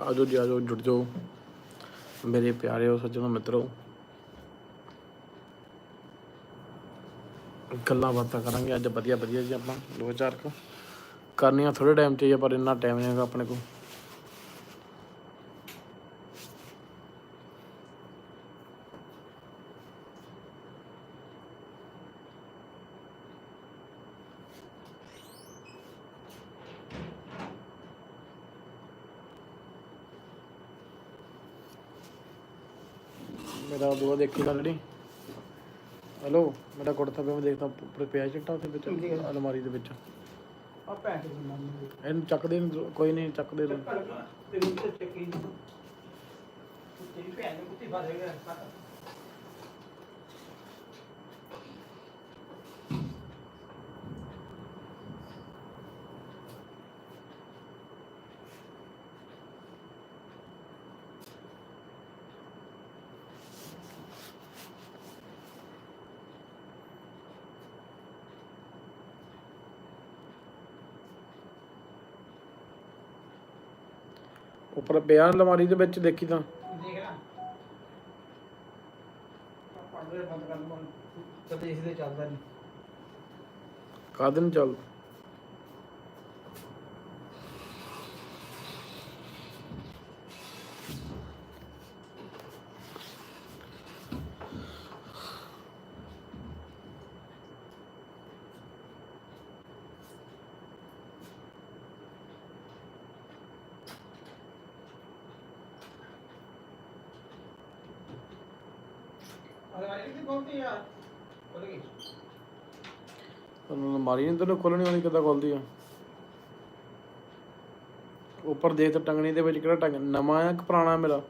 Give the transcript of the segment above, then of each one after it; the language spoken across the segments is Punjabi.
ਆਜੋ ਜੀ, ਆਜੋ, ਜੁੜ ਜਾਓ। ਮੇਰੇ ਪਿਆਰਿਓ ਸੱਜਣੋ ਮਿੱਤਰੋ, ਗੱਲਾਂ ਬਾਤਾਂ ਕਰਾਂਗੇ। ਅੱਜ ਵਧੀਆ ਵਧੀਆ ਜੀ ਆਪਾਂ, ਦੋ ਚਾਰ ਕੁ। ਕਰਨੀਆਂ ਥੋੜੇ ਟਾਈਮ 'ਚ ਹੀ ਆ, ਪਰ ਇੰਨਾ ਟਾਈਮ ਨਹੀਂ ਹੈਗਾ ਆਪਣੇ ਕੋਲ। ਤਾਂ ਜਿਹੜੀ। ਹੈਲੋ ਮੇਰਾ ਕੁੜਤਾ ਪਿਆ ਮੈਂ ਦੇਖਦਾ ਉੱਪਰ ਪਿਆ ਚਿੱਟਾ ਉਹਦੇ ਵਿੱਚ ਅਲਮਾਰੀ ਦੇ ਵਿੱਚ। ਆ ਪੈਸੇ ਇਹਨੂੰ ਚੱਕਦੇ ਨੀ, ਕੋਈ ਨਹੀਂ ਚੱਕਦੇ ਤੂੰ। ਤੇ ਉਹ ਤੇ ਚੱਕੀ ਤੇਰੀ ਭੈਣ ਨੂੰ ਕੁੱਤੀ ਫਸ ਗਿਆ ਉੱਪਰ ਪਿਆ ਅਲਮਾਰੀ ਦੇ ਵਿੱਚ ਦੇਖੀ ਤਾਂ। ਕਦੇ ਇਸ ਦੇ ਚੱਲਦਾ ਨਹੀਂ। ਕਾਹਦੇ ਨੂੰ ਚੱਲ ਅਰੇ ਨਹੀਂ ਤੈਨੂੰ ਖੋਲਣੀ ਵਾਲੀ ਕਿੱਦਾਂ ਖੁੱਲਦੀ ਆ? ਉੱਪਰ ਦੇਖ ਤਾਂ ਟੰਗਣੀ ਦੇ ਵਿੱਚ ਕਿਹੜਾ ਟੰਗ, ਨਵਾਂ ਆ ਕਿ ਪੁਰਾਣਾ ਮੇਰਾ?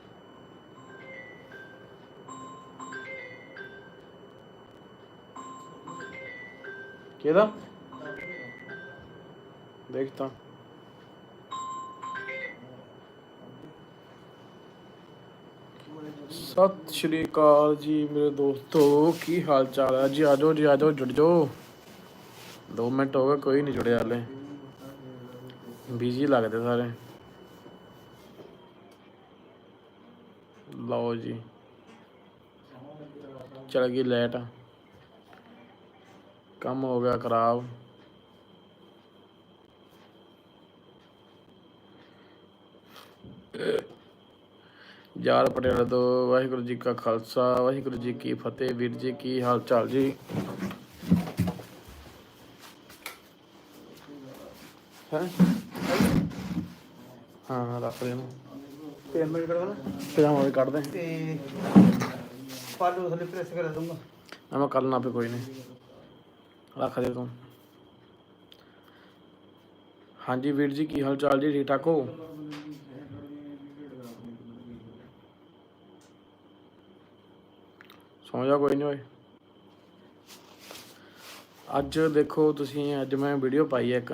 ਕਿਹਦਾ? ਦੇਖ ਸਤਿ ਸ਼੍ਰੀ ਅਕਾਲ ਜੀ ਮੇਰੇ ਦੋਸਤੋ, ਕੀ ਹਾਲ ਚਾਲ ਹੈ ਜੀ ਆਜੋ ਜੀ ਆਜੋ ਜੁੜ ਜਾਓ। 2 ਮਿੰਟ ਹੋ ਗਏ, ਕੋਈ ਨਹੀਂ ਜੁੜਿਆ ਹਲੇ। ਬਿਜ਼ੀ ਲੱਗਦੇ ਸਾਰੇ। ਲਓ ਜੀ। ਚਲ ਗਈ ਲੈਟ ਕੰਮ ਹੋ ਗਿਆ ਖਰਾਬ। ਯਾਰ ਪਟਿਆਲਾ ਤੋਂ ਵਾਹਿਗੁਰੂ ਜੀ ਕਾ ਖਾਲਸਾ ਵਾਹਿਗੁਰੂ ਜੀ ਕੀ ਫਤਿਹ ਵੀਰ ਜੀ ਕੀ ਹਾਲ ਚਾਲ ਜੀ? ਹੈ? ਹਾਂ ਰੱਖ ਦੇ ਨੂੰ ਤੇ ਮੈਂ ਕਰਦਾ ਪਜਾਮਾ ਵੀ ਕੱਢ ਦੇ ਤੇ ਪਾਲੂ ਥੱਲੇ ਪ੍ਰੈਸ ਕਰ ਦੂੰਗਾ ਨਾ ਮੈਂ ਕੱਲ ਨਾ ਪੇ ਕੋਈ ਨਹੀਂ। ਰੱਖ ਦੇ ਤੂੰ। ਹਾਂਜੀ ਵੀਰ ਜੀ ਕੀ ਹਾਲ ਚਾਲ ਜੀ? ਠੀਕ ਠਾਕ ਹੋ? ਸੌਂ ਜਾ ਕੋਈ ਨਹੀਂ ਓਏ। ਅੱਜ ਦੇਖੋ ਤੁਸੀਂ ਅੱਜ ਮੈਂ ਵੀਡੀਓ ਪਾਈ ਹੈ ਇੱਕ।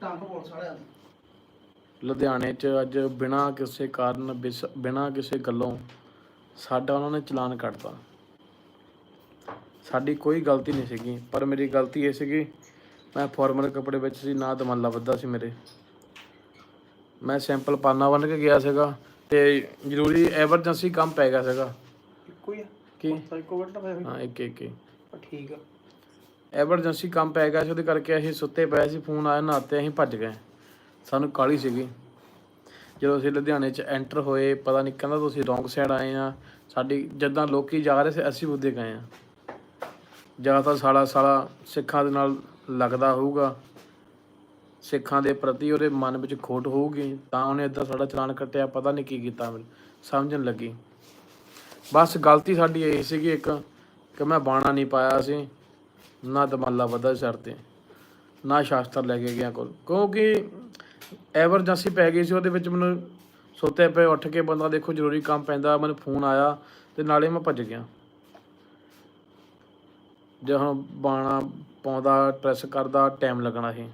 ਟੰਗ ਪੁਲਿਸ ਵਾਲਿਆਂ ਲੁਧਿਆਣੇ 'ਚ ਅੱਜ ਬਿਨਾਂ ਕਿਸੇ ਕਾਰਨ ਬਿਨਾਂ ਕਿਸੇ ਗੱਲੋਂ ਸਾਡਾ ਉਹਨਾਂ ਨੇ ਚਲਾਨ ਕੱਟਤਾ ਸਾਡੀ ਕੋਈ ਗਲਤੀ ਨਹੀਂ ਸੀਗੀ ਪਰ ਮੇਰੀ ਗਲਤੀ ਇਹ ਸੀਗੀ ਮੈਂ ਫਾਰਮਲ ਕੱਪੜੇ ਵਿੱਚ ਸੀ ਨਾ ਦਮਾਲਾ ਵੱਧਾ ਸੀ ਮੇਰੇ। ਮੈਂ ਸਿੰਪਲ ਪਾਨਾ ਬੰਨ ਕੇ ਗਿਆ ਸੀਗਾ ਤੇ ਜ਼ਰੂਰੀ ਐਮਰਜੈਂਸੀ ਕੰਮ ਪੈ ਗਿਆ ਸੀਗਾ। ਕੀ? ਸਾਈਕੋ ਵੱਟਾ ਪਿਆ ਹਾਂ ਇੱਕ ਇੱਕ ਠੀਕ ਆ। ਐਮਰਜੈਂਸੀ ਕੰਮ ਪੈ ਗਿਆ ਸੀ ਉਹਦੇ ਕਰਕੇ ਅਸੀਂ ਸੁੱਤੇ ਪਏ ਸੀ ਫੋਨ ਆਇਆ ਨਹਾਤੇ ਅਸੀਂ ਭੱਜ ਗਏ। ਸਾਨੂੰ ਕਾਲੀ ਸੀਗੀ। ਜਦੋਂ ਅਸੀਂ ਲੁਧਿਆਣੇ 'ਚ ਐਂਟਰ ਹੋਏ ਪਤਾ ਨਹੀਂ ਕਹਿੰਦਾ ਤੁਸੀਂ ਰੌਂਗ ਸਾਈਡ ਆਏ ਆ। ਸਾਡੀ ਜਿੱਦਾਂ ਲੋਕੀ ਜਾ ਰਹੇ ਸੀ ਅਸੀਂ ਉੱਦੇ ਗਏ ਆ। ਜਾਂ ਤਾਂ ਸਾਲਾ ਸਾਲਾ ਸਿੱਖਾਂ ਦੇ ਨਾਲ ਲੱਗਦਾ ਹੋਊਗਾ। ਸਿੱਖਾਂ ਦੇ ਪ੍ਰਤੀ ਉਹਦੇ ਮਨ ਵਿੱਚ ਖੋਟ ਹੋਊਗੀ ਤਾਂ ਉਹਨੇ ਇਦਾਂ ਸਾਡਾ ਚਲਾਨ ਕੱਟਿਆ ਪਤਾ ਨਹੀਂ ਕੀ ਕੀਤਾ। ਮੈਨੂੰ ਸਮਝਣ ਲੱਗੀ। ਬਸ ਗਲਤੀ ਸਾਡੀ ਇਹ ਸੀਗੀ ਇੱਕ, ਕਿ ਮੈਂ ਬਾਣਾ ਨਹੀਂ ਪਾਇਆ ਸੀ, ਨਾ ਦਮਾਲਾ ਵਧਾ ਸਿਰ ਤੇ, ਨਾ ਸ਼ਾਸਤਰ ਲੈ ਕੇ ਗਿਆ ਕੋਲ। ਕਿਉਂਕਿ ਐਮਰਜੈਂਸੀ ਪੈ ਗਈ ਸੀ, ਉਹਦੇ ਵਿੱਚ ਮੈਨੂੰ ਸੁੱਤੇ ਪਏ ਉੱਠ ਕੇ ਬੰਦਾ ਦੇਖੋ ਜ਼ਰੂਰੀ ਕੰਮ ਪੈਂਦਾ, ਮੈਨੂੰ ਫੋਨ ਆਇਆ ਤੇ ਨਾਲੇ ਮੈਂ ਭੱਜ ਗਿਆ। ਜੇ ਹੁਣ ਬਾਣਾ ਪਾਉਂਦਾ ਪ੍ਰੈਸ ਕਰਦਾ ਟਾਈਮ ਲੱਗਣਾ ਸੀ।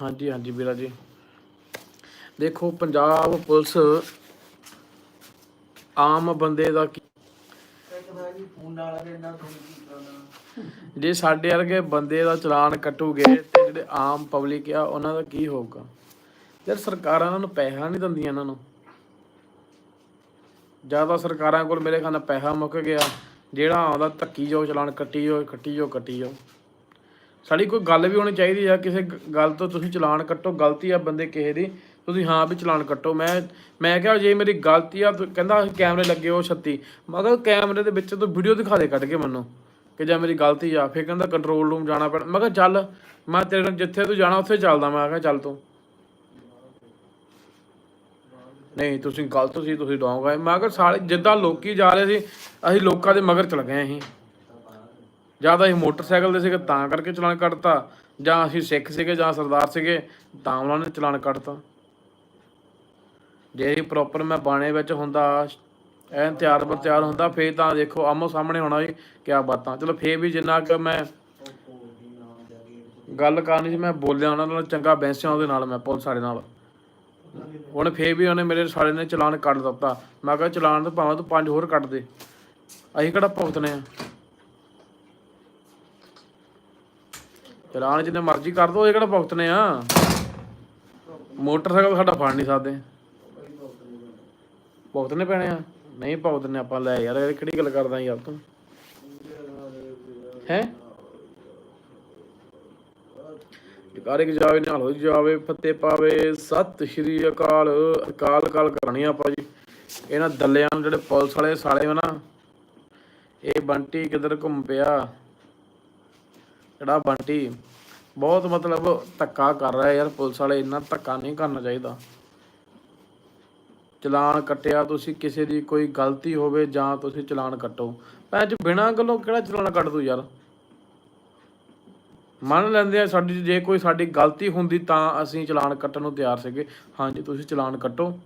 ਹਾਂਜੀ ਹਾਂਜੀ ਵੀਰਾ ਜੀ। ਦੇਖੋ, ਪੰਜਾਬ ਪੁਲਿਸ ਆਮ ਬੰਦੇ ਦਾ ਕੀ ਜੇ ਸਾਡੇ ਵਰਗੇ ਬੰਦੇ ਦਾ ਚਲਾਨ ਕੱਟੂਗੇ ਤੇ ਜਿਹੜੇ ਆਮ ਪਬਲਿਕ ਆ, ਉਹਨਾਂ ਦਾ ਕੀ ਹੋਊਗਾ? ਯਾਰ ਸਰਕਾਰਾਂ ਇਹਨਾਂ ਨੂੰ ਪੈਸਾ ਨਹੀਂ ਦਿੰਦੀਆਂ ਇਹਨਾਂ ਨੂੰ। ਜ਼ਿਆਦਾ ਸਰਕਾਰਾਂ ਕੋਲ ਮੇਰੇ ਖਿਆਲ ਨਾਲ ਪੈਸਾ ਮੁੱਕ ਗਿਆ। ਜਿਹੜਾ ਆਉਂਦਾ, ਧੱਕੀ ਜਾਓ, ਚਲਾਨ ਕੱਟੀ ਜਾਓ ਕੱਟੀ ਜਾਓ ਕੱਟੀ ਜਾਓ। ਸਾਡੀ ਕੋਈ ਗੱਲ ਵੀ ਹੋਣੀ ਚਾਹੀਦੀ ਆ, ਕਿਸੇ ਗੱਲ ਤੋਂ ਤੁਸੀਂ ਚਲਾਨ ਕੱਟੋ, ਗਲਤੀ ਆ ਬੰਦੇ ਕਿਸੇ ਦੀ, ਤੁਸੀਂ ਹਾਂ ਵੀ ਚਲਾਨ ਕੱਟੋ। ਮੈਂ ਮੈਂ ਕਿਹਾ ਜੇ ਮੇਰੀ ਗਲਤੀ ਆ ਤੂੰ ਕਹਿੰਦਾ ਕੈਮਰੇ ਲੱਗੇ ਉਹ 36 ਮਗਰ ਕੈਮਰੇ ਦੇ ਵਿੱਚ ਤੂੰ ਵੀਡੀਓ ਦਿਖਾ ਦੇ ਕੱਢ ਕੇ ਮੈਨੂੰ, ਕਿ ਜਾਂ ਮੇਰੀ ਗਲਤੀ ਆ। ਫਿਰ ਕਹਿੰਦਾ ਕੰਟਰੋਲ ਰੂਮ ਜਾਣਾ ਪੈਣਾ। ਮੈਂ ਕਿਹਾ ਚੱਲ, ਮੈਂ ਤੇਰੇ ਨਾਲ ਜਿੱਥੇ ਤੂੰ ਜਾਣਾ, ਉੱਥੇ ਚੱਲਦਾ ਮੈਂ। ਕਿਹਾ ਚੱਲ ਤੂੰ। ਨਹੀਂ, ਤੁਸੀਂ ਗਲਤ ਸੀ, ਤੁਸੀਂ ਡੋਂਗ ਆਏ ਮੈਂ ਕਿਹਾ ਸਾਰੇ ਜਿੱਦਾਂ ਲੋਕੀ ਜਾ ਰਹੇ ਸੀ, ਅਸੀਂ ਲੋਕਾਂ ਦੇ ਮਗਰ ਚਲ ਗਏ ਅਸੀਂ। ਜਾਂ ਤਾਂ ਅਸੀਂ ਮੋਟਰਸਾਈਕਲ ਦੇ ਸੀਗੇ, ਤਾਂ ਕਰਕੇ ਚਲਾਨ ਕੱਟਤਾ। ਜਾਂ ਅਸੀਂ ਸਿੱਖ ਸੀਗੇ, ਜਾਂ ਸਰਦਾਰ ਸੀਗੇ, ਤਾਂ ਉਹਨਾਂ ਨੇ ਚਲਾਨ ਕੱਟਤਾ। ਜੇ ਇਹ ਪ੍ਰੋਪਰ ਮੈਂ ਬਾਣੇ ਵਿੱਚ ਹੁੰਦਾ, ਐਨ ਤਿਆਰ ਬਰ ਤਿਆਰ ਹੁੰਦਾ, ਫੇਰ ਤਾਂ ਦੇਖੋ ਆਮੋ ਸਾਹਮਣੇ ਹੋਣਾ ਵੀ ਕਿਆ ਬਾਤਾਂ। ਚਲੋ, ਫੇਰ ਵੀ ਜਿੰਨਾ ਕਿ ਮੈਂ ਗੱਲ ਕਰਨੀ ਸੀ, ਮੈਂ ਬੋਲਿਆ ਉਹਨਾਂ ਨਾਲ, ਚੰਗਾ ਬੈਂਸਿਆ ਉਹਦੇ ਨਾਲ, ਮੈਂ ਪੁਲਿਸ ਵਾਲੇ ਨਾਲ। ਹੁਣ ਫੇਰ ਵੀ ਉਹਨੇ ਮੇਰੇ ਸਾਲੇ ਨੇ ਚਲਾਨ ਕੱਟ ਦਿੱਤਾ। ਮੈਂ ਕਿਹਾ, ਚਲਾਨ ਤਾਂ ਭਾਵੇਂ ਤੂੰ ਪੰਜ ਹੋਰ ਕੱਟ ਦੇ। ਅਸੀਂ ਕਿਹੜਾ ਭੁਗਤਨੇ ਆ? ਚਲਾਨ ਜਿੰਨੇ ਮਰਜ਼ੀ ਕਰ ਦੋ, ਇਹ ਕਿਹੜਾ ਭੁਗਤਨੇ ਆ? ਮੋਟਰਸਾਈਕਲ ਸਾਡਾ ਫੜ ਨਹੀਂ ਸਕਦੇ। ਭੁਗਤਨੇ ਪੈਣੇ ਆ? ਨਹੀਂ ਭੁਗਤਨੇ, ਆਪਾਂ ਲੈ ਯਾਰ, ਇਹ ਕਿਹੜੀ ਗੱਲ ਕਰਦਾ ਯਾਰ ਤੂੰ? ਹੈ? ਜਕਾਰੇ ਕਿ ਜਾਵੇ ਨਾਲ ਹੋ ਜਾਵੇ, ਫੱਤੇ ਪਾਵੇ। ਸਤਿ ਸ਼੍ਰੀ ਅਕਾਲ ਅਕਾਲ ਕਾਲ ਕਰਨੀ ਆਪਾਂ ਜੀ। ਇਹਨਾਂ ਦੱਲਿਆਂ ਨੂੰ ਜਿਹੜੇ ਪੁਲਿਸ ਵਾਲੇ ਸਾਲੇ ਹੋ ਨਾ, ਇਹ ਬੰਟੀ ਕਿਧਰ ਘੁੰਮ ਪਿਆ? ਜਿਹੜਾ ਬੰਟੀ? ਬਹੁਤ ਮਤਲਬ ਧੱਕਾ ਕਰ ਰਿਹਾ ਯਾਰ, ਪੁਲਿਸ ਵਾਲੇ ਇੰਨਾ ਧੱਕਾ ਨਹੀਂ ਕਰਨਾ ਚਾਹੀਦਾ। ਚਲਾਨ ਕੱਟਿਆ, ਤੁਸੀਂ ਕਿਸੇ ਦੀ ਕੋਈ ਗਲਤੀ ਹੋਵੇ ਜਾਂ ਤੁਸੀਂ ਚਲਾਨ ਕੱਟੋ। ਭੈਣ ਚ ਬਿਨਾਂ ਗੱਲੋਂ ਕਿਹੜਾ ਚਲਾਨ ਕੱਟ ਦੂ ਯਾਰ? ਮੰਨ ਲੈਂਦੇ ਆ ਸਾਡੀ, ਜੇ ਕੋਈ ਸਾਡੀ ਗਲਤੀ ਹੁੰਦੀ ਤਾਂ ਅਸੀਂ ਚਲਾਨ ਕੱਟਣ ਨੂੰ ਤਿਆਰ ਸੀਗੇ। ਹਾਂਜੀ, ਤੁਸੀਂ ਚਲਾਨ ਕੱਟੋ।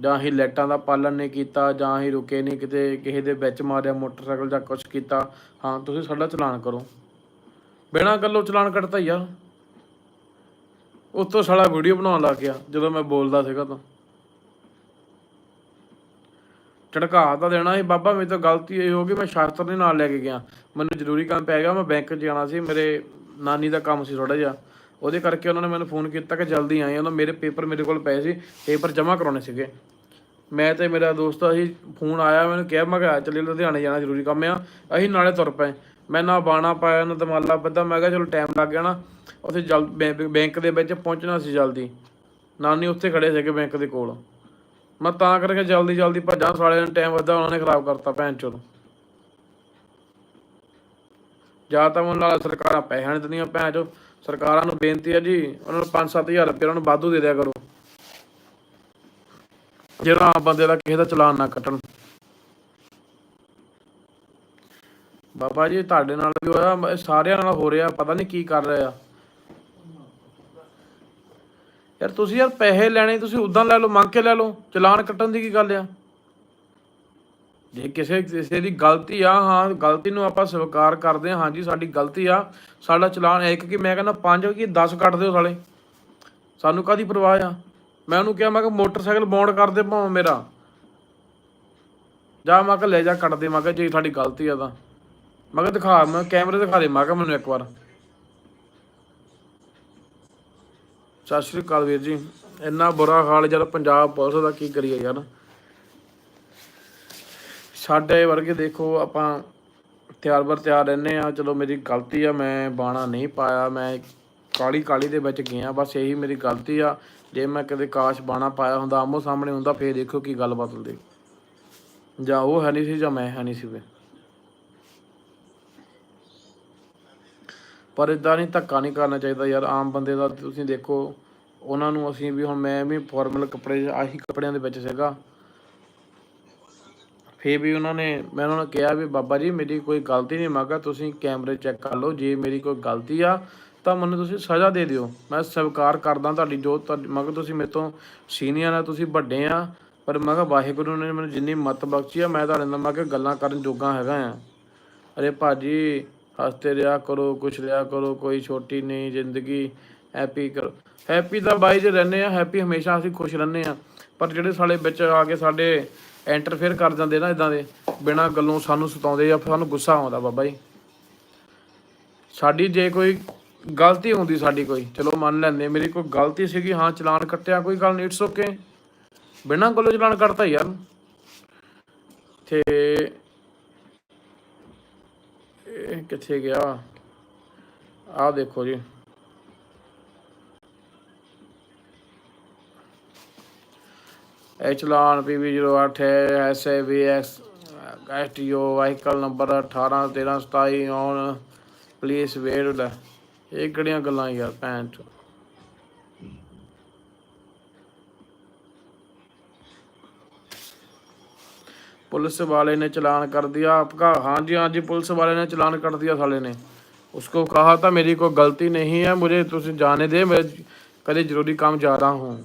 ਜਾਂ ਹੀ ਲਾਈਟਾਂ ਦਾ ਪਾਲਣ ਨਹੀਂ ਕੀਤਾ, ਜਾਂ ਹੀ ਰੁਕੇ ਨਹੀਂ ਕਿਤੇ, ਕਿਸੇ ਦੇ ਵਿੱਚ ਮਾਰਿਆ, ਮੋਟਰਸਾਈਕਲ ਜਾਂ ਕੁਝ ਕੀਤਾ। ਹਾਂ, ਤੁਸੀਂ ਸਾਡਾ ਚਲਾਨ ਕਰੋ। ਬਿਨਾਂ ਗੱਲੋਂ ਚਲਾਨ ਕੱਟਤਾ ਯਾਰ ਉਤੋਂ ਸਾਲਾ ਵੀਡੀਓ ਬਣਾਉਣ ਲੱਗ ਗਿਆ, ਜਦੋਂ ਮੈਂ ਬੋਲਦਾ ਸੀਗਾ ਤਾਂ। ਝਟਕਾ ਤਾਂ ਦੇਣਾ ਸੀ, ਬਾਬਾ ਮੇਰੇ ਤੋਂ ਗਲਤੀ ਇਹ ਹੋ ਗਈ, ਮੈਂ ਸ਼ਾਸਤਰ ਦੇ ਨਾਲ ਲੈ ਕੇ ਗਿਆ। ਮੈਨੂੰ ਜ਼ਰੂਰੀ ਕੰਮ ਪੈ ਗਿਆ, ਮੈਂ ਬੈਂਕ ਜਾਣਾ ਸੀ, ਮੇਰੇ ਨਾਨੀ ਦਾ ਕੰਮ ਸੀ ਥੋੜਾ ਜਿਹਾ। ਉਹਦੇ ਕਰਕੇ ਉਹਨਾਂ ਨੇ ਮੈਨੂੰ ਫੋਨ ਕੀਤਾ ਕਿ ਜਲਦੀ ਆਏ ਉਹਨਾਂ ਮੇਰੇ ਪੇਪਰ ਮੇਰੇ ਕੋਲ ਪਏ ਸੀ, ਪੇਪਰ ਜਮ੍ਹਾਂ ਕਰਾਉਣੇ ਸੀਗੇ। ਮੈਂ ਤੇ ਮੇਰਾ ਦੋਸਤ ਅਸੀਂ ਫੋਨ ਆਇਆ, ਮੈਨੂੰ ਕਿਹਾ, ਮੈਂ ਕਿਹਾ ਚੱਲੇ ਲੁਧਿਆਣੇ ਜਾਣਾ, ਜ਼ਰੂਰੀ ਕੰਮ ਆ, ਅਸੀਂ ਨਾਲੇ ਤੁਰ ਪਏ। ਮੈਂ ਨਾ ਬਾਣਾ ਪਾਇਆ, ਨਾ ਦਮਾਲਾ ਬੱਧਾ ਮੈਂ ਕਿਹਾ ਚਲੋ ਟਾਈਮ ਲੱਗ ਗਿਆ ਨਾ, ਉੱਥੇ ਜਲ ਬੈਂ- ਬੈਂਕ ਦੇ ਵਿੱਚ ਪਹੁੰਚਣਾ ਸੀ ਜਲਦੀ। ਨਾਨੀ ਉੱਥੇ ਖੜੇ ਸੀਗੇ ਬੈਂਕ ਦੇ ਕੋਲ। ਮੈਂ ਤਾਂ ਕਰਕੇ ਜਲਦੀ ਜਲਦੀ ਭੱਜਾਂ ਸਾਲੇ ਨੇ ਟਾਈਮ ਵੱਧਾ, ਉਹਨਾਂ ਨੇ ਖਰਾਬ ਕਰਤਾ ਭੈਣ ਚੋਦ। ਜਾਂ ਤਾਂ ਉਹਨਾਂ ਨਾਲ ਸਰਕਾਰਾਂ ਪੈਸਾ ਨਹੀਂ ਦਿੰਦੀਆਂ ਭੈਣ ਚੋ ਸਰਕਾਰਾਂ ਨੂੰ ਬੇਨਤੀ ਹੈ ਜੀ, ਉਹਨਾਂ ਨੂੰ 5-7000 ਰੁਪਏ ਉਹਨਾਂ ਨੂੰ ਵਾਧੂ ਦੇ ਦਿਆ ਕਰੋ। ਜਿਹੜਾ ਆਮ ਬੰਦੇ ਦਾ ਕਿਸੇ ਦਾ ਚਲਾਨ ਨਾ ਕੱਟਣ। ਬਾਬਾ ਜੀ, ਤੁਹਾਡੇ ਨਾਲ ਵੀ ਹੋਇਆ, ਮ- ਸਾਰਿਆਂ ਨਾਲ ਹੋ ਰਿਹਾ, ਪਤਾ ਨਹੀਂ ਕੀ ਕਰ ਰਹੇ ਆ। ਯਾਰ ਤੁਸੀਂ ਯਾਰ ਪੈਸੇ ਲੈਣੇ, ਤੁਸੀਂ ਉਦਾਂ ਲੈ ਲਓ, ਮੰਗ ਕੇ ਲੈ ਲਓ, ਚਲਾਨ ਕੱਟਣ ਦੀ ਕੀ ਗੱਲ ਆ? ਜੇ ਕਿਸੇ ਕਿਸੇ ਦੀ ਗਲਤੀ ਆ, ਹਾਂ, ਗਲਤੀ ਨੂੰ ਆਪਾਂ ਸਵੀਕਾਰ ਕਰਦੇ ਹਾਂ, ਹਾਂਜੀ, ਸਾਡੀ ਗਲਤੀ ਆ, ਸਾਡਾ ਚਲਾਨ ਇੱਕ ਕਿ, ਮੈਂ ਕਹਿੰਦਾ 5 ਕਿ 10 ਕੱਟ ਦਿਓ ਸਾਲੇ। ਸਾਨੂੰ ਕਾਦੀ ਪਰਵਾਹ ਆ? ਮੈਂ ਉਹਨੂੰ ਕਿਹਾ, ਮੈਂ ਕਿ ਮੋਟਰਸਾਈਕਲ ਬੌਂਡ ਕਰ ਦੇ ਭਾਵੇਂ ਮੇਰਾ। ਜਾ, ਮੈਂ ਕਿ ਲੈ ਜਾ, ਕੱਟ ਦੇ, ਮੈਂ ਕਿ ਜੇ ਸਾਡੀ ਗਲਤੀ ਆ ਤਾਂ। ਮੈਂ ਕਿ ਦਿਖਾ, ਮੈਂ ਕੈਮਰੇ ਦਿਖਾ ਦੇ, ਮੈਂ ਕਿ ਮੈਨੂੰ ਇੱਕ ਵਾਰ। ਸਤਿ ਸ਼੍ਰੀ ਅਕਾਲ ਵੀਰ ਜੀ। ਇੰਨਾ ਬੁਰਾ ਹਾਲ ਜਦ ਪੰਜਾਬ ਪੁਲਿਸ ਦਾ ਕੀ ਕਰੀਏ ਯਾਰ। ਸਾਡੇ ਵਰਗੇ ਦੇਖੋ, ਆਪਾਂ ਤਿਆਰ ਬਰ ਤਿਆਰ ਰਹਿੰਦੇ ਆ ਚਲੋ ਮੇਰੀ ਗਲਤੀ ਆ, ਮੈਂ ਬਾਣਾ ਨਹੀਂ ਪਾਇਆ। ਮੈਂ ਕਾਲੀ ਕਾਲੀ ਦੇ ਵਿੱਚ ਗਿਆ, ਬਸ ਇਹੀ ਮੇਰੀ ਗਲਤੀ ਆ। ਜੇ ਮੈਂ ਕਦੇ ਕਾਸ਼ ਬਾਣਾ ਪਾਇਆ ਹੁੰਦਾ ਆਮੋ ਸਾਹਮਣੇ ਹੁੰਦਾ, ਫੇਰ ਦੇਖੋ ਕੀ ਗੱਲ ਬਦਲਦੀ ਜਾਂ ਉਹ ਹੈ ਨਹੀਂ ਸੀ ਜਾਂ ਮੈਂ ਹੈ ਨਹੀਂ ਸੀ ਵੇ। ਪਰ ਇਦਾਂ ਨਹੀਂ, ਧੱਕਾ ਨਹੀਂ ਕਰਨਾ ਚਾਹੀਦਾ ਯਾਰ, ਆਮ ਬੰਦੇ ਦਾ ਤੁਸੀਂ ਦੇਖੋ, ਉਹਨਾਂ ਨੂੰ ਅਸੀਂ ਵੀ ਹੁਣ ਮੈਂ ਵੀ ਫਾਰਮਲ ਕੱਪੜੇ, ਆਹੀ ਕੱਪੜਿਆਂ ਦੇ ਵਿੱਚ ਸੀਗਾ। ਫੇਰ ਵੀ ਉਹਨਾਂ ਨੇ, ਮੈਂ ਉਹਨਾਂ ਨੂੰ ਕਿਹਾ ਵੀ, ਬਾਬਾ ਜੀ, ਮੇਰੀ ਕੋਈ ਗਲਤੀ ਨਹੀਂ ਮਗਾ ਤੁਸੀਂ ਕੈਮਰੇ ਚੈੱਕ ਕਰ ਲਓ, ਜੇ ਮੇਰੀ ਕੋਈ ਗਲਤੀ ਆ, ਤਾਂ ਮੈਨੂੰ ਤੁਸੀਂ ਸਜ਼ਾ ਦੇ ਦਿਓ। ਮੈਂ ਸਵੀਕਾਰ ਕਰਦਾ ਤੁਹਾਡੀ ਜੋ ਤੁਹਾਡੀ ਮਗਰ ਤੁਸੀਂ ਮੇਰੇ ਤੋਂ ਸੀਨੀਅਰ ਆ, ਤੁਸੀਂ ਵੱਡੇ ਆ, ਪਰ ਮੈਂ ਕਿਹਾ, ਵਾਹਿਗੁਰੂ ਨੇ ਮੈਨੂੰ ਜਿੰਨੀ ਮਤ ਬਖਸ਼ੀ ਆ, ਮੈਂ ਤੁਹਾਡੇ ਨਾਲ, ਮੈਂ ਕਿਹਾ, ਗੱਲਾਂ ਕਰਨ ਜੋਗਾ ਹੈਗਾ ਆ। ਅਰੇ ਭਾਜੀ ਹੱਸਦੇ ਰਿਹਾ ਕਰੋ, ਕੁਛ ਰਿਹਾ ਕਰੋ, ਕੋਈ ਛੋਟੀ ਨਹੀਂ, ਜ਼ਿੰਦਗੀ ਹੈਪੀ ਕਰੋ। ਹੈਪੀ ਤਾਂ ਬਾਈ ਜੇ ਰਹਿੰਦੇ ਆ, ਹੈਪੀ ਹਮੇਸ਼ਾ ਅਸੀਂ ਖੁਸ਼ ਰਹਿੰਦੇ ਆ। ਪਰ ਜਿਹੜੇ ਸਾਲੇ ਵਿੱਚ ਆ ਕੇ ਸਾਡੇ ਇੰਟਰਫੇਅਰ ਕਰ ਜਾਂਦੇ ਨਾ ਇਦਾਂ ਦੇ, ਬਿਨਾਂ ਗੱਲੋਂ ਸਾਨੂੰ ਸਤਾਉਂਦੇ ਆ ਫਿਰ ਸਾਨੂੰ ਗੁੱਸਾ ਆਉਂਦਾ ਬਾਬਾ ਜੀ। ਸਾਡੀ ਜੇ ਕੋਈ ਗਲਤੀ ਹੁੰਦੀ ਸਾਡੀ ਕੋਈ, ਚਲੋ ਮੰਨ ਲੈਂਦੇ ਮੇਰੀ ਕੋਈ ਗਲਤੀ ਸੀਗੀ, ਹਾਂ ਚਲਾਨ ਕੱਟਿਆ, ਕੋਈ ਗੱਲ ਨਹੀਂ ਇਟਸ ਓਕੇ ਬਿਨਾਂ ਗੱਲੋਂ ਚਲਾਨ ਕੱਟਤਾ ਯਾਰ। ਤੇ ਇਹ ਕਿੱਥੇ ਗਿਆ? ਆਹ ਦੇਖੋ ਜੀ। ਇਹ ਚਲਾਨ PB08 ਹੈ SAVX STO vehicle number 18 13 27 on please wait ਇਹ ਕਿਹੜੀਆਂ ਗੱਲਾਂ ਯਾਰ ਭੈਣ ਚੋ? पुलिस वाले ने चलान कर दिया आपका हाँ जी हाँ जी पुलिस वाले ने चलान कर दिया साले ने उसको कहा था मेरी कोई गलती नहीं है मुझे तुझे जाने दे मैं कदे ਜ਼ਰੂਰੀ ਕੰਮ ਜਾ ਰਹਾ ਹੂੰ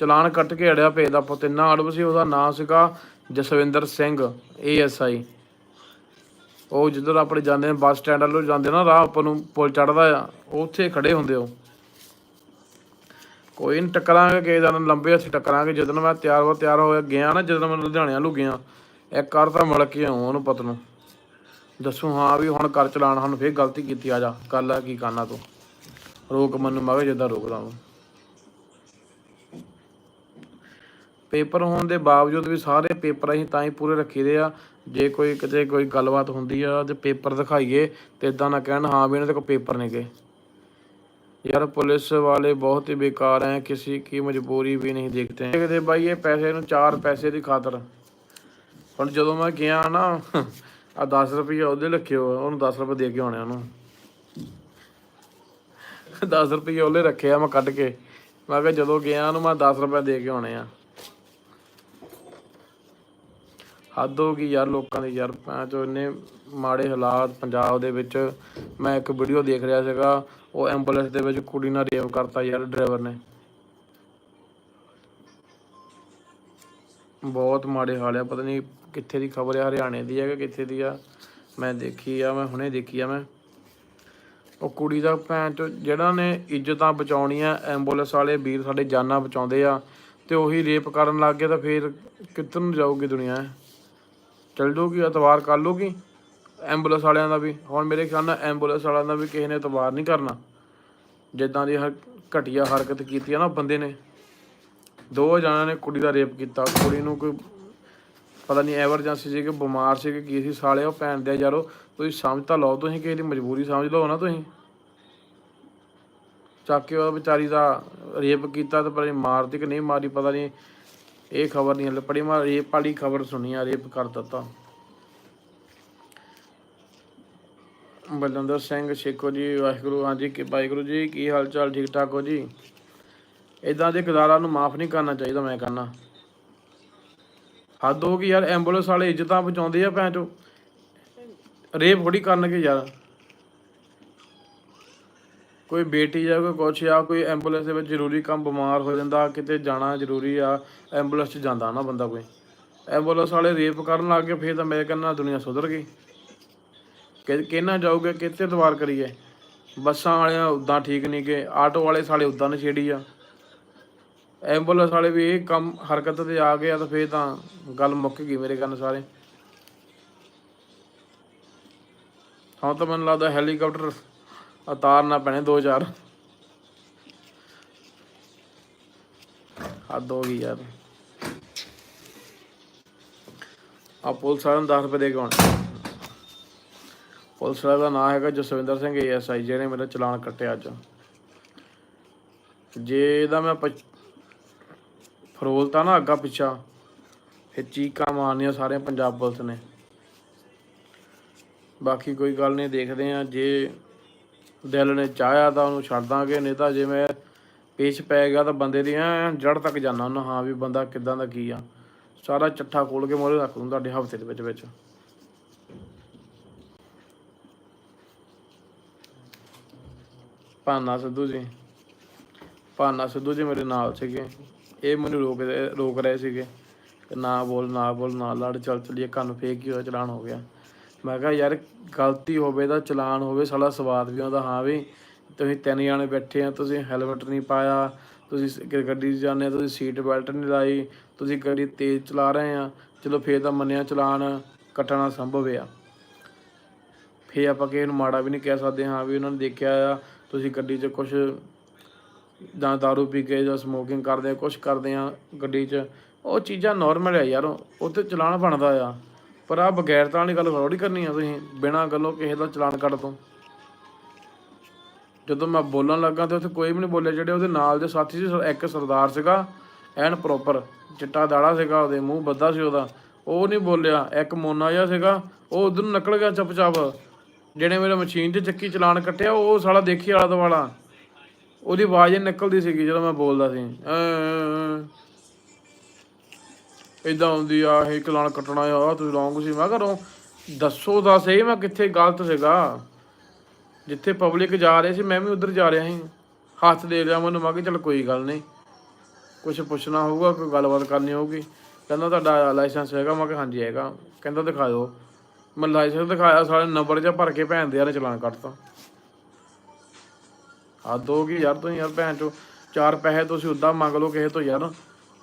ਚਲਾਨ ਕੱਟ ਕੇ ਅੜਿਆ ਭੇਜਦਾ ਪੁੱਤ ਇੰਨਾ ਅੜਬ ਸੀ ਉਹਦਾ ਨਾਂ ਸੀਗਾ ਜਸਵਿੰਦਰ ਸਿੰਘ ਏਐਸਆਈ ਉਹ ਜਿੱਧਰ ਆਪਣੇ ਜਾਂਦੇ ਨੇ ਬੱਸ ਸਟੈਂਡ ਵੱਲੋਂ ਜਾਂਦੇ ਨਾ ਰਾਹ ਉੱਪਰ ਨੂੰ ਪੁਲ ਚੜਦਾ ਆ ਉਹ ਉੱਥੇ ਖੜੇ ਹੁੰਦੇ ਉਹ ਕੋਈ ਨਹੀਂ ਟੱਕਰਾਂਗੇ ਕਿਸੇ ਦਿਨ ਲੰਬੇ ਹੱਥ ਟੱਕਰਾਂਗੇ ਜਦੋਂ ਮੈਂ ਤਿਆਰ ਹੋ ਤਿਆਰ ਹੋ ਗਿਆ ਨਾ ਜਦੋਂ ਮੈਂ ਲੁਧਿਆਣੇ ਵੱਲੋਂ ਗਿਆ ਇੱਕ ਕਰ ਤਾਂ ਮਿਲ ਕੇ ਆਉਂ ਉਹਨੂੰ ਪਤ ਨੂੰ। ਦੱਸੂ, ਹਾਂ ਵੀ ਹੁਣ ਕਰ ਚਲਾਣ ਸਾਨੂੰ ਫੇਰ ਗਲਤੀ ਕੀਤੀ, ਆ ਜਾ ਕੱਲ ਆ ਕੀ ਕਰਨਾ ਤੂੰ। ਰੋਕ ਮੈਨੂੰ ਮਗਾ ਜਿੱਦਾਂ ਰੋਕ ਹਾਂ ਪੇਪਰ ਹੋਣ ਦੇ ਬਾਵਜੂਦ ਵੀ ਸਾਰੇ ਪੇਪਰ ਅਸੀਂ ਤਾਂ ਹੀ ਪੂਰੇ ਰੱਖੀਦੇ ਆ। ਜੇ ਕੋਈ ਕਿਤੇ ਕੋਈ ਗੱਲਬਾਤ ਹੁੰਦੀ ਆ ਤੇ ਪੇਪਰ ਦਿਖਾਈਏ ਤੇ ਇਦਾਂ ਨਾ ਕਹਿਣ, ਹਾਂ ਵੀ ਇਹਨਾਂ ਦੇ ਕੋਲ ਪੇਪਰ ਨਹੀਂ ਗਏ ਯਾਰ ਪੁਲਿਸ ਵਾਲੇ ਬਹੁਤ ਹੀ ਬੇਕਾਰ ਹੈ ਕਿਸੇ ਕੀ ਮਜਬੂਰੀ ਵੀ ਨਹੀਂ ਦੇਖਦੇ। ਦੇਖਦੇ ਬਾਈ, ਇਹ ਪੈਸੇ ਨੂੰ ਚਾਰ ਪੈਸੇ ਦੀ ਖਾਤਰ। ਹੁਣ ਜਦੋਂ ਮੈਂ ਗਿਆ ਨਾ ਆ 10 ਰੁਪਏ ਉਹਦੇ ਰੱਖਿਓ ਉਹਨੂੰ 10 ਰੁਪਏ ਦੇ ਕੇ ਆਉਣੇ ਉਹਨੂੰ। 10 ਰੁਪਏ ਉਹਲੇ ਰੱਖੇ ਆ ਮੈਂ ਕੱਢ ਕੇ। ਮੈਂ ਕਿਹਾ ਜਦੋਂ ਗਿਆ ਉਹਨੂੰ ਮੈਂ 10 ਰੁਪਏ ਦੇ ਕੇ ਆਉਣੇ ਆ। ਹੱਦ ਹੋ ਗਈ ਯਾਰ ਲੋਕਾਂ ਦੀ ਯਾਰ ਭੈਣ ਚੋ ਇੰਨੇ ਮਾੜੇ ਹਾਲਾਤ ਪੰਜਾਬ ਦੇ ਵਿੱਚ, ਮੈਂ ਇੱਕ ਵੀਡੀਓ ਦੇਖ ਰਿਹਾ ਸੀਗਾ, ਉਹ ਐਂਬੂਲੈਂਸ ਦੇ ਵਿੱਚ ਕੁੜੀ ਨਾਲ ਰੇਵ ਕਰਤਾ ਯਾਰ ਡਰਾਈਵਰ ਨੇ। ਬਹੁਤ ਮਾੜੇ ਹਾਲ ਆ, ਪਤਾ ਨਹੀਂ ਕਿੱਥੇ ਦੀ ਖਬਰ ਆ, ਹਰਿਆਣੇ ਦੀ ਹੈ ਕਿ ਕਿੱਥੇ ਦੀ ਆ। ਮੈਂ ਦੇਖੀ ਆ, ਮੈਂ ਹੁਣੇ ਦੇਖੀ ਆ ਮੈਂ। ਉਹ ਕੁੜੀ ਦਾ ਭੈਣ ਚੋ ਜਿਹੜਾ ਨੇ ਇੱਜ਼ਤਾਂ ਬਚਾਉਣੀਆਂ, ਐਂਬੂਲੈਂਸ ਵਾਲੇ ਵੀਰ ਸਾਡੇ ਜਾਨਾਂ ਬਚਾਉਂਦੇ ਆ ਤੇ ਉਹੀ ਰੇਪ ਕਰਨ ਲੱਗ ਗਏ ਤਾਂ ਫੇਰ ਕਿੱਧਰ ਨੂੰ ਜਾਊਗੀ ਦੁਨੀਆ? ਚਲ ਜੂਗੀ, ਇਤਵਾਰ ਕਰ ਲੂਗੀ ਐਂਬੂਲੈਂਸ ਵਾਲਿਆਂ ਦਾ ਵੀ। ਹੁਣ ਮੇਰੇ ਖਿਆਲ ਨਾਲ ਐਂਬੂਲੈਂਸ ਵਾਲਿਆਂ ਦਾ ਵੀ ਕਿਸੇ ਨੇ ਇਤਵਾਰ ਨਹੀਂ ਕਰਨਾ। ਜਿੱਦਾਂ ਦੀ ਹਰ ਘਟੀਆ ਹਰਕਤ ਕੀਤੀ ਆ ਨਾ ਬੰਦੇ ਨੇ। ਦੋ ਜਣਾਂ ਨੇ ਕੁੜੀ ਦਾ ਰੇਪ ਕੀਤਾ। ਕੁੜੀ ਨੂੰ ਕੋਈ ਪਤਾ ਨਹੀਂ ਐਮਰਜੈਂਸੀ ਸੀ, ਕਿ ਬਿਮਾਰ ਸੀ ਕਿ ਕੀ ਸੀ। ਸਾਲੇ ਉਹ ਭੈਣ ਦੇ ਯਾਰੋ, ਤੁਸੀਂ ਸਮਝ ਤਾਂ ਲਓ, ਤੁਸੀਂ ਕਿਸੇ ਦੀ ਮਜਬੂਰੀ ਸਮਝ ਲਓ ਨਾ ਤੁਸੀਂ। ਚੱਕ ਕੇ ਉਹ ਵਿਚਾਰੀ ਦਾ ਰੇਪ ਕੀਤਾ ਤੇ ਪਤਾ ਮਾਰਦੀ ਕਿ ਨਹੀਂ ਮਾਰੀ, ਪਤਾ ਨਹੀਂ, ਇਹ ਖਬਰ ਨਹੀਂ ਹਲੇ ਪੜੀ ਮੈਂ ਰੇਪ ਵਾਲੀ ਖਬਰ ਸੁਣੀ ਆ, ਰੇਪ ਕਰ ਦਿੱਤਾ। ਬਲਵਿੰਦਰ ਸਿੰਘ, ਸ਼ੇਖੋ ਜੀ, ਵਾਹਿਗੁਰੂ, ਹਾਂਜੀ, ਕਿ ਵਾਹਿਗੁਰੂ ਜੀ, ਕੀ ਹਾਲ ਚਾਲ ਠੀਕ ਠਾਕ ਹੋ ਜੀ? ਇਦਾਂ ਦੇ ਕਿਰਦਾਰਾਂ ਨੂੰ ਮਾਫ ਨਹੀਂ ਕਰਨਾ ਚਾਹੀਦਾ, ਮੈਂ ਕਹਿੰਦਾ। ਹੱਦ ਹੋ ਗਈ ਯਾਰ ਐਂਬੂਲੈਂਸ ਵਾਲੇ ਇੱਜ਼ਤਾਂ ਬਚਾਉਂਦੇ ਆ ਭੈਣ ਚੋ। ਰੇਪ ਥੋੜੀ ਕਰਨਗੇ ਯਾਰ। ਕੋਈ ਬੇਟੀ ਜਾਂ ਕੋਈ ਕੁਛ ਆ, ਕੋਈ ਐਂਬੂਲੈਂਸ ਦੇ ਵਿੱਚ ਜ਼ਰੂਰੀ ਕੰਮ ਬਿਮਾਰ ਹੋ ਜਾਂਦਾ, ਕਿਤੇ ਜਾਣਾ ਜ਼ਰੂਰੀ ਆ ਐਂਬੂਲੈਂਸ 'ਚ ਜਾਂਦਾ ਨਾ ਬੰਦਾ ਕੋਈ। ਐਂਬੂਲੈਂਸ ਵਾਲੇ ਰੇਪ ਕਰਨ ਲੱਗ ਗਏ, ਫੇਰ ਤਾਂ ਮੈਂ ਕਹਿੰਦਾ ਦੁਨੀਆ ਸੁਧਰ ਗਈ। ਕਿਹਨਾਂ ਜਾਊਗੇ, ਕਿੱਥੇ ਦਵਾਰ ਕਰੀਏ। ਬੱਸਾਂ ਵਾਲਿਆਂ ਉਦਾਂ ਠੀਕ ਨਹੀਂ ਗੇ ਆਟੋ ਵਾਲੇ ਸਾਲੇ ਉਦਾਂ ਨਸ਼ੇੜੀ ਆ। ਐਂਬੂਲੈਂਸ ਵਾਲੇ ਵੀ ਇਹ ਕੰਮ, ਹਰਕਤ ਤੇ ਆ ਗਏ ਆ ਤਾਂ ਫੇਰ ਤਾਂ ਗੱਲ ਮੁੱਕ ਗਈ ਮੇਰੇ ਕੰਨ ਸਾਰੇ। ਹਾਂ ਤਾਂ ਮੈਨੂੰ ਲੱਗਦਾ ਹੈਲੀਕਾਪਟਰ ਉਤਾਰਨਾ ਪੈਣੇ ਦੋ ਚਾਰ। ਹੱਦ ਹੋ ਗਈ ਯਾਰ। ਆ ਪੁਲਿਸ ਵਾਲਿਆਂ ਨੂੰ 10 ਰੁਪਏ ਦੇ ਕੇ ਆਉਣੇ। ਪੁਲਿਸ ਵਾਲੇ ਦਾ ਨਾਮ ਹੈਗਾ ਜਸਵਿੰਦਰ ਸਿੰਘ ਏਐਸਆਈ ਜਿਹਨੇ ਮੇਰਾ ਚਲਾਨ ਕੱਟਿਆ ਅੱਜ। ਜੇ ਇਹਦਾ ਮੈਂ ਫਰੋਲ ਤਾਂ ਨਾ ਅੱਗਾ ਪਿੱਛਾ। ਫਿਰ ਚੀਕਾਂ ਮਾਰਨੀਆਂ ਸਾਰੇ ਪੰਜਾਬ ਪੁਲਿਸ ਨੇ। ਬਾਕੀ ਕੋਈ ਗੱਲ ਨਹੀਂ, ਦੇਖਦੇ ਆ ਜੇ ਦਿਲ ਨੇ ਚਾਹਿਆ ਤਾਂ ਉਹਨੂੰ ਛੱਡ ਦਾਂਗੇ, ਨਹੀਂ ਤਾਂ ਜਿਵੇਂ ਪੇਸ਼ ਪੈ ਗਿਆ ਤਾਂ ਬੰਦੇ ਦੀ ਐ ਜੜ ਤੱਕ ਜਾਣਾ ਉਹਨਾਂ ਹਾਂ ਵੀ ਬੰਦਾ ਕਿਦਾਂ ਦਾ ਕੀ ਆ। ਸਾਰਾ ਚੱਠਾ ਖੋਲ ਕੇ ਮੋਰੇ ਰੱਖ ਦੂੰ ਤੁਹਾਡੇ ਹਫ਼ਤੇ ਦੇ ਵਿੱਚ ਵਿੱਚ। ਭਾਨਾ ਸਿੱਧੂ ਜੀ। ਭਾਨਾ ਸਿੱਧੂ ਜੀ ਮੇਰੇ ਨਾਲ ਸੀਗੇ। ਇਹ ਮੈਨੂੰ ਰੋਕ ਰਹੇ- ਰੋਕ ਰਹੇ ਸੀਗੇ ਕਿ ਨਾ ਬੋਲ ਨਾ ਬੋਲ, ਨਾ ਲੜ, ਚੱਲ ਚਲੀਏ, ਕੰਨ ਫੇਕ ਹੀ ਹੋਇਆ, ਚਲਾਨ ਹੋ ਗਿਆ। ਮੈਂ ਕਿਹਾ, ਯਾਰ, ਗਲਤੀ ਹੋਵੇ ਤਾਂ ਚਲਾਨ ਹੋਵੇ, ਸਾਲਾ ਸਵਾਦ ਵੀ ਆਉਂਦਾ, ਹਾਂ ਵੀ। ਤੁਸੀਂ ਤਿੰਨ ਜਾਣੇ ਬੈਠੇ ਆ, ਤੁਸੀਂ ਹੈਲਮਟ ਨਹੀਂ ਪਾਇਆ, ਤੁਸੀਂ ਸ- ਗ- ਗੱਡੀ 'ਚ ਜਾਂਦੇ ਆ, ਤੁਸੀਂ ਸੀਟ ਬੈਲਟ ਨਹੀਂ ਲਾਈ, ਤੁਸੀਂ ਗੱਡੀ ਤੇਜ਼ ਚਲਾ ਰਹੇ ਆ, ਚਲੋ ਫੇਰ ਤਾਂ ਮੰਨਿਆ ਚਲਾਨ ਕੱਟਣਾ ਸੰਭਵ ਆ। ਫੇ ਆਪਾਂ ਕਿਸੇ ਨੂੰ ਮਾੜਾ ਵੀ ਨਹੀਂ ਕਹਿ ਸਕਦੇ, ਹਾਂ ਵੀ ਉਹਨਾਂ ਨੇ ਦੇਖਿਆ ਆ, ਤੁਸੀਂ ਗੱਡੀ 'ਚ ਕੁਝ ਜਾਂ ਦਾਰੂ ਪੀ ਕੇ ਜਾਂ ਸਮੋਕਿੰਗ ਕਰਦੇ ਆ ਕੁਝ ਕਰਦੇ ਆ ਗੱਡੀ 'ਚ, ਉਹ ਚੀਜ਼ਾਂ ਨਾਰਮਲ ਆ ਯਾਰ, ਉਹ ਤੇ ਚਲਾਨ ਬਣਦਾ ਆ। ਪਰ ਆ ਬਗੈਰਤਾ ਵਾਲੀ ਗੱਲ ਥੋੜੀ ਕਰਨੀ ਆ ਤੁਸੀਂ, ਬਿਨਾਂ ਗੱਲੋਂ ਕਿਸੇ ਦਾ ਚਲਾਨ ਕੱਢ ਦੋ ਜਦੋਂ ਮੈਂ ਬੋਲਣ ਲੱਗਾ ਤੇ ਉੱਥੇ ਕੋਈ ਵੀ ਨਹੀਂ ਬੋਲਿਆ, ਜਿਹੜੇ ਉਹਦੇ ਨਾਲ ਦੇ ਸਾਥੀ ਸੀ ਇੱਕ ਸਰਦਾਰ ਸੀਗਾ, ਐਨ ਪ੍ਰੋਪਰ ਚਿੱਟਾ ਦਾੜਾ ਸੀਗਾ, ਉਹਦੇ ਮੂੰਹ ਬੱਦਾ ਸੀ ਉਹਦਾ, ਉਹ ਨਹੀਂ ਬੋਲਿਆ, ਇੱਕ ਮੋਨਾ ਜਿਹਾ ਸੀਗਾ, ਉਹ ਉਧਰ ਨਿਕਲ ਗਿਆ ਚੁੱਪਚਾਪ। ਜਿਹੜੇ ਮੇਰੇ ਮਸ਼ੀਨ 'ਚ ਚੱਕੀ ਚਲਾਨ ਕੱਟਿਆ, ਉਹ ਸਾਲਾ ਦੇਖੀ ਆਲਾ ਦੁਆਲਾ ਉਹਦੀ ਆਵਾਜ਼ ਨਿਕਲਦੀ ਸੀਗੀ ਜਦੋਂ ਮੈਂ ਬੋਲਦਾ ਸੀ। ਇਦਾਂ ਹੁੰਦੀ ਆ, ਇਹ ਚਲਾਨ ਕੱਟਣਾ ਆ ਤੁਸੀਂ ਰੋਂਗ ਸੀ। ਮੈਂ ਘਰੋਂ ਦੱਸੋ ਤਾਂ ਸਹੀ, ਮੈਂ ਕਿੱਥੇ ਗਲਤ ਸੀਗਾ? ਜਿੱਥੇ ਪਬਲਿਕ ਜਾ ਰਹੀ ਸੀ, ਮੈਂ ਵੀ ਉਧਰ ਜਾ ਰਿਹਾ ਸੀ। ਹੱਥ ਦੇ ਲਿਆ ਮੈਨੂੰ, ਮੈਂ ਕਿਹਾ, ਚਲ ਕੋਈ ਗੱਲ ਨਹੀਂ। ਕੁਝ ਪੁੱਛਣਾ ਹੋਊਗਾ, ਕੋਈ ਗੱਲਬਾਤ ਕਰਨੀ ਹੋਊਗੀ। ਕਹਿੰਦਾ, ਤੁਹਾਡਾ ਲਾਇਸੈਂਸ ਹੈਗਾ। ਮੈਂ ਕਿਹਾ, ਹਾਂਜੀ, ਹੈਗਾ। ਕਹਿੰਦਾ, ਦਿਖਾ ਦਿਓ। ਮੈਂ ਲਾਇਸੈਂਸ ਦਿਖਾਇਆ ਸਾਰੇ ਨੰਬਰ ਜਿਹਾ ਭਰ ਕੇ ਭੈਣ ਦੇ ਯਾਰ ਚਲਾਨ ਕੱਟਤਾ। ਹੱਦ ਹੋ ਗਈ ਯਾਰ ਤੁਸੀਂ ਯਾਰ ਭੈਣ ਚੋ, ਚਾਰ ਪੈਸੇ ਤੁਸੀਂ ਉਦਾਂ ਮੰਗ ਲਓ ਕਿਸੇ ਤੋਂ ਯਾਰ।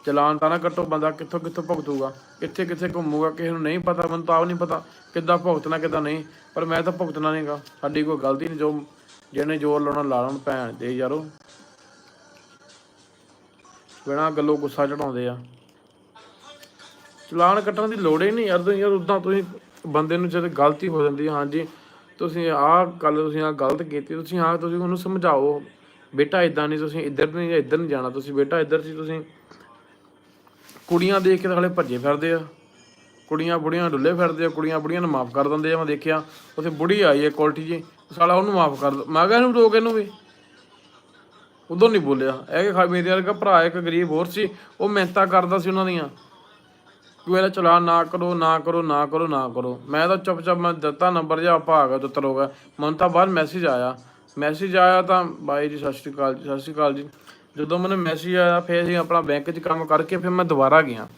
ਚਲਾਨ ਤਾਂ ਨਾ ਕੱਟੋ ਬੰਦਾ ਕਿੱਥੋਂ ਕਿੱਥੋਂ ਭੁਗਤੂਗਾ। ਕਿੱਥੇ ਕਿੱਥੇ ਘੁੰਮੂਗਾ, ਕਿਸੇ ਨੂੰ ਨਹੀਂ ਪਤਾ, ਮੈਨੂੰ ਤਾਂ ਆਪ ਨਹੀਂ ਪਤਾ ਕਿੱਦਾਂ ਭੁਗਤਣਾ, ਕਿੱਦਾਂ ਨਹੀਂ। ਪਰ ਮੈਂ ਤਾਂ ਭੁਗਤਣਾ ਨਹੀਂਗਾ ਸਾਡੀ ਕੋਈ ਗਲਤੀ ਨਹੀਂ ਜੋ ਜਿਹਨੇ ਜ਼ੋਰ ਲਾਉਣਾ ਲਾ ਲੈਣ ਭੈਣ ਦੇ ਯਾਰੋ। ਬਿਨਾਂ ਗੱਲੋਂ ਗੁੱਸਾ ਚੜਾਉਂਦੇ ਆ। ਚਲਾਨ ਕੱਟਣ ਦੀ ਲੋੜ ਹੀ ਨਹੀਂ ਯਾਰ ਤੁਸੀਂ ਯਾਰ ਉਦਾਂ ਤੁਸੀਂ ਬੰਦੇ ਨੂੰ ਜਦ ਗਲਤੀ ਹੋ ਜਾਂਦੀ ਹੈ ਹਾਂਜੀ। ਤੁਸੀਂ ਆਹ ਗੱਲ ਤੁਸੀਂ ਆਹ ਗਲਤ ਕੀਤੀ, ਤੁਸੀਂ ਆਹ ਤੁਸੀਂ ਉਹਨੂੰ ਸਮਝਾਓ। ਬੇਟਾ ਇਦਾਂ ਨਹੀਂ, ਤੁਸੀਂ ਇੱਧਰ ਨਹੀਂ ਜਾਂ ਇੱਧਰ ਨਹੀਂ ਜਾਣਾ, ਤੁਸੀਂ ਬੇਟਾ ਇੱਧਰ ਸੀ, ਤੁਸੀਂ ਕੁੜੀਆਂ ਦੇਖ ਕੇ ਤਾਂ ਹਲੇ ਭੱਜੇ ਫਿਰਦੇ ਆ। ਕੁੜੀਆਂ ਬੁੜੀਆਂ ਡੁੱਲੇ ਫਿਰਦੇ ਆ, ਕੁੜੀਆਂ ਬੁੜੀਆਂ ਨੂੰ ਮਾਫ ਕਰ ਦਿੰਦੇ ਆ, ਮੈਂ ਦੇਖਿਆ, ਉੱਥੇ ਬੁੜੀ ਆਈ ਹੈ ਕੁਆਲਟੀ ਜੀ, ਸਾਲਾ ਉਹਨੂੰ ਮਾਫ ਕਰ ਦ- ਮੈਂ ਕਿਹਾ ਇਹਨੂੰ ਰੋਕ ਇਹਨੂੰ ਵੀ। ਉਦੋਂ ਨਹੀਂ ਬੋਲਿਆ, ਇਹ ਕਿ ਮੇਰੇ ਵਰਗਾ ਭਰਾ ਇੱਕ ਗਰੀਬ ਹੋਰ ਸੀ, ਉਹ ਮਿਹਨਤਾਂ ਕਰਦਾ ਸੀ ਉਹਨਾਂ ਦੀਆਂ। ਕਿ ਮੇਰਾ ਚਲਾਨ ਨਾ ਕਰੋ ਨਾ ਕਰੋ ਨਾ ਕਰੋ ਨਾ ਕਰੋ। ਮੈਂ ਤਾਂ ਚੁੱਪਚਾਪ, ਮੈਂ ਦਿੱਤਾ ਨੰਬਰ ਜਿਹਾ ਆਪਾਂ ਆ ਗਿਆ ਤੁੱਤਰ ਹੋ ਗਿਆ। ਮੈਨੂੰ ਤਾਂ ਬਾਅਦ ਮੈਸੇਜ ਆਇਆ। ਮੈਸੇਜ ਆਇਆ ਤਾਂ ਬਾਈ ਜੀ, ਸਤਿ ਸ਼੍ਰੀ ਅਕਾਲ ਜੀ, ਸਤਿ ਸ਼੍ਰੀ ਅਕਾਲ ਜੀ। ਜਦੋਂ ਮੈਨੂੰ ਮੈਸੇਜ ਆਇਆ, ਫਿਰ ਅਸੀਂ ਆਪਣਾ ਬੈਂਕ 'ਚ ਕੰਮ ਕਰਕੇ ਫਿਰ ਮੈਂ ਦੁਬਾਰਾ ਗਿਆ।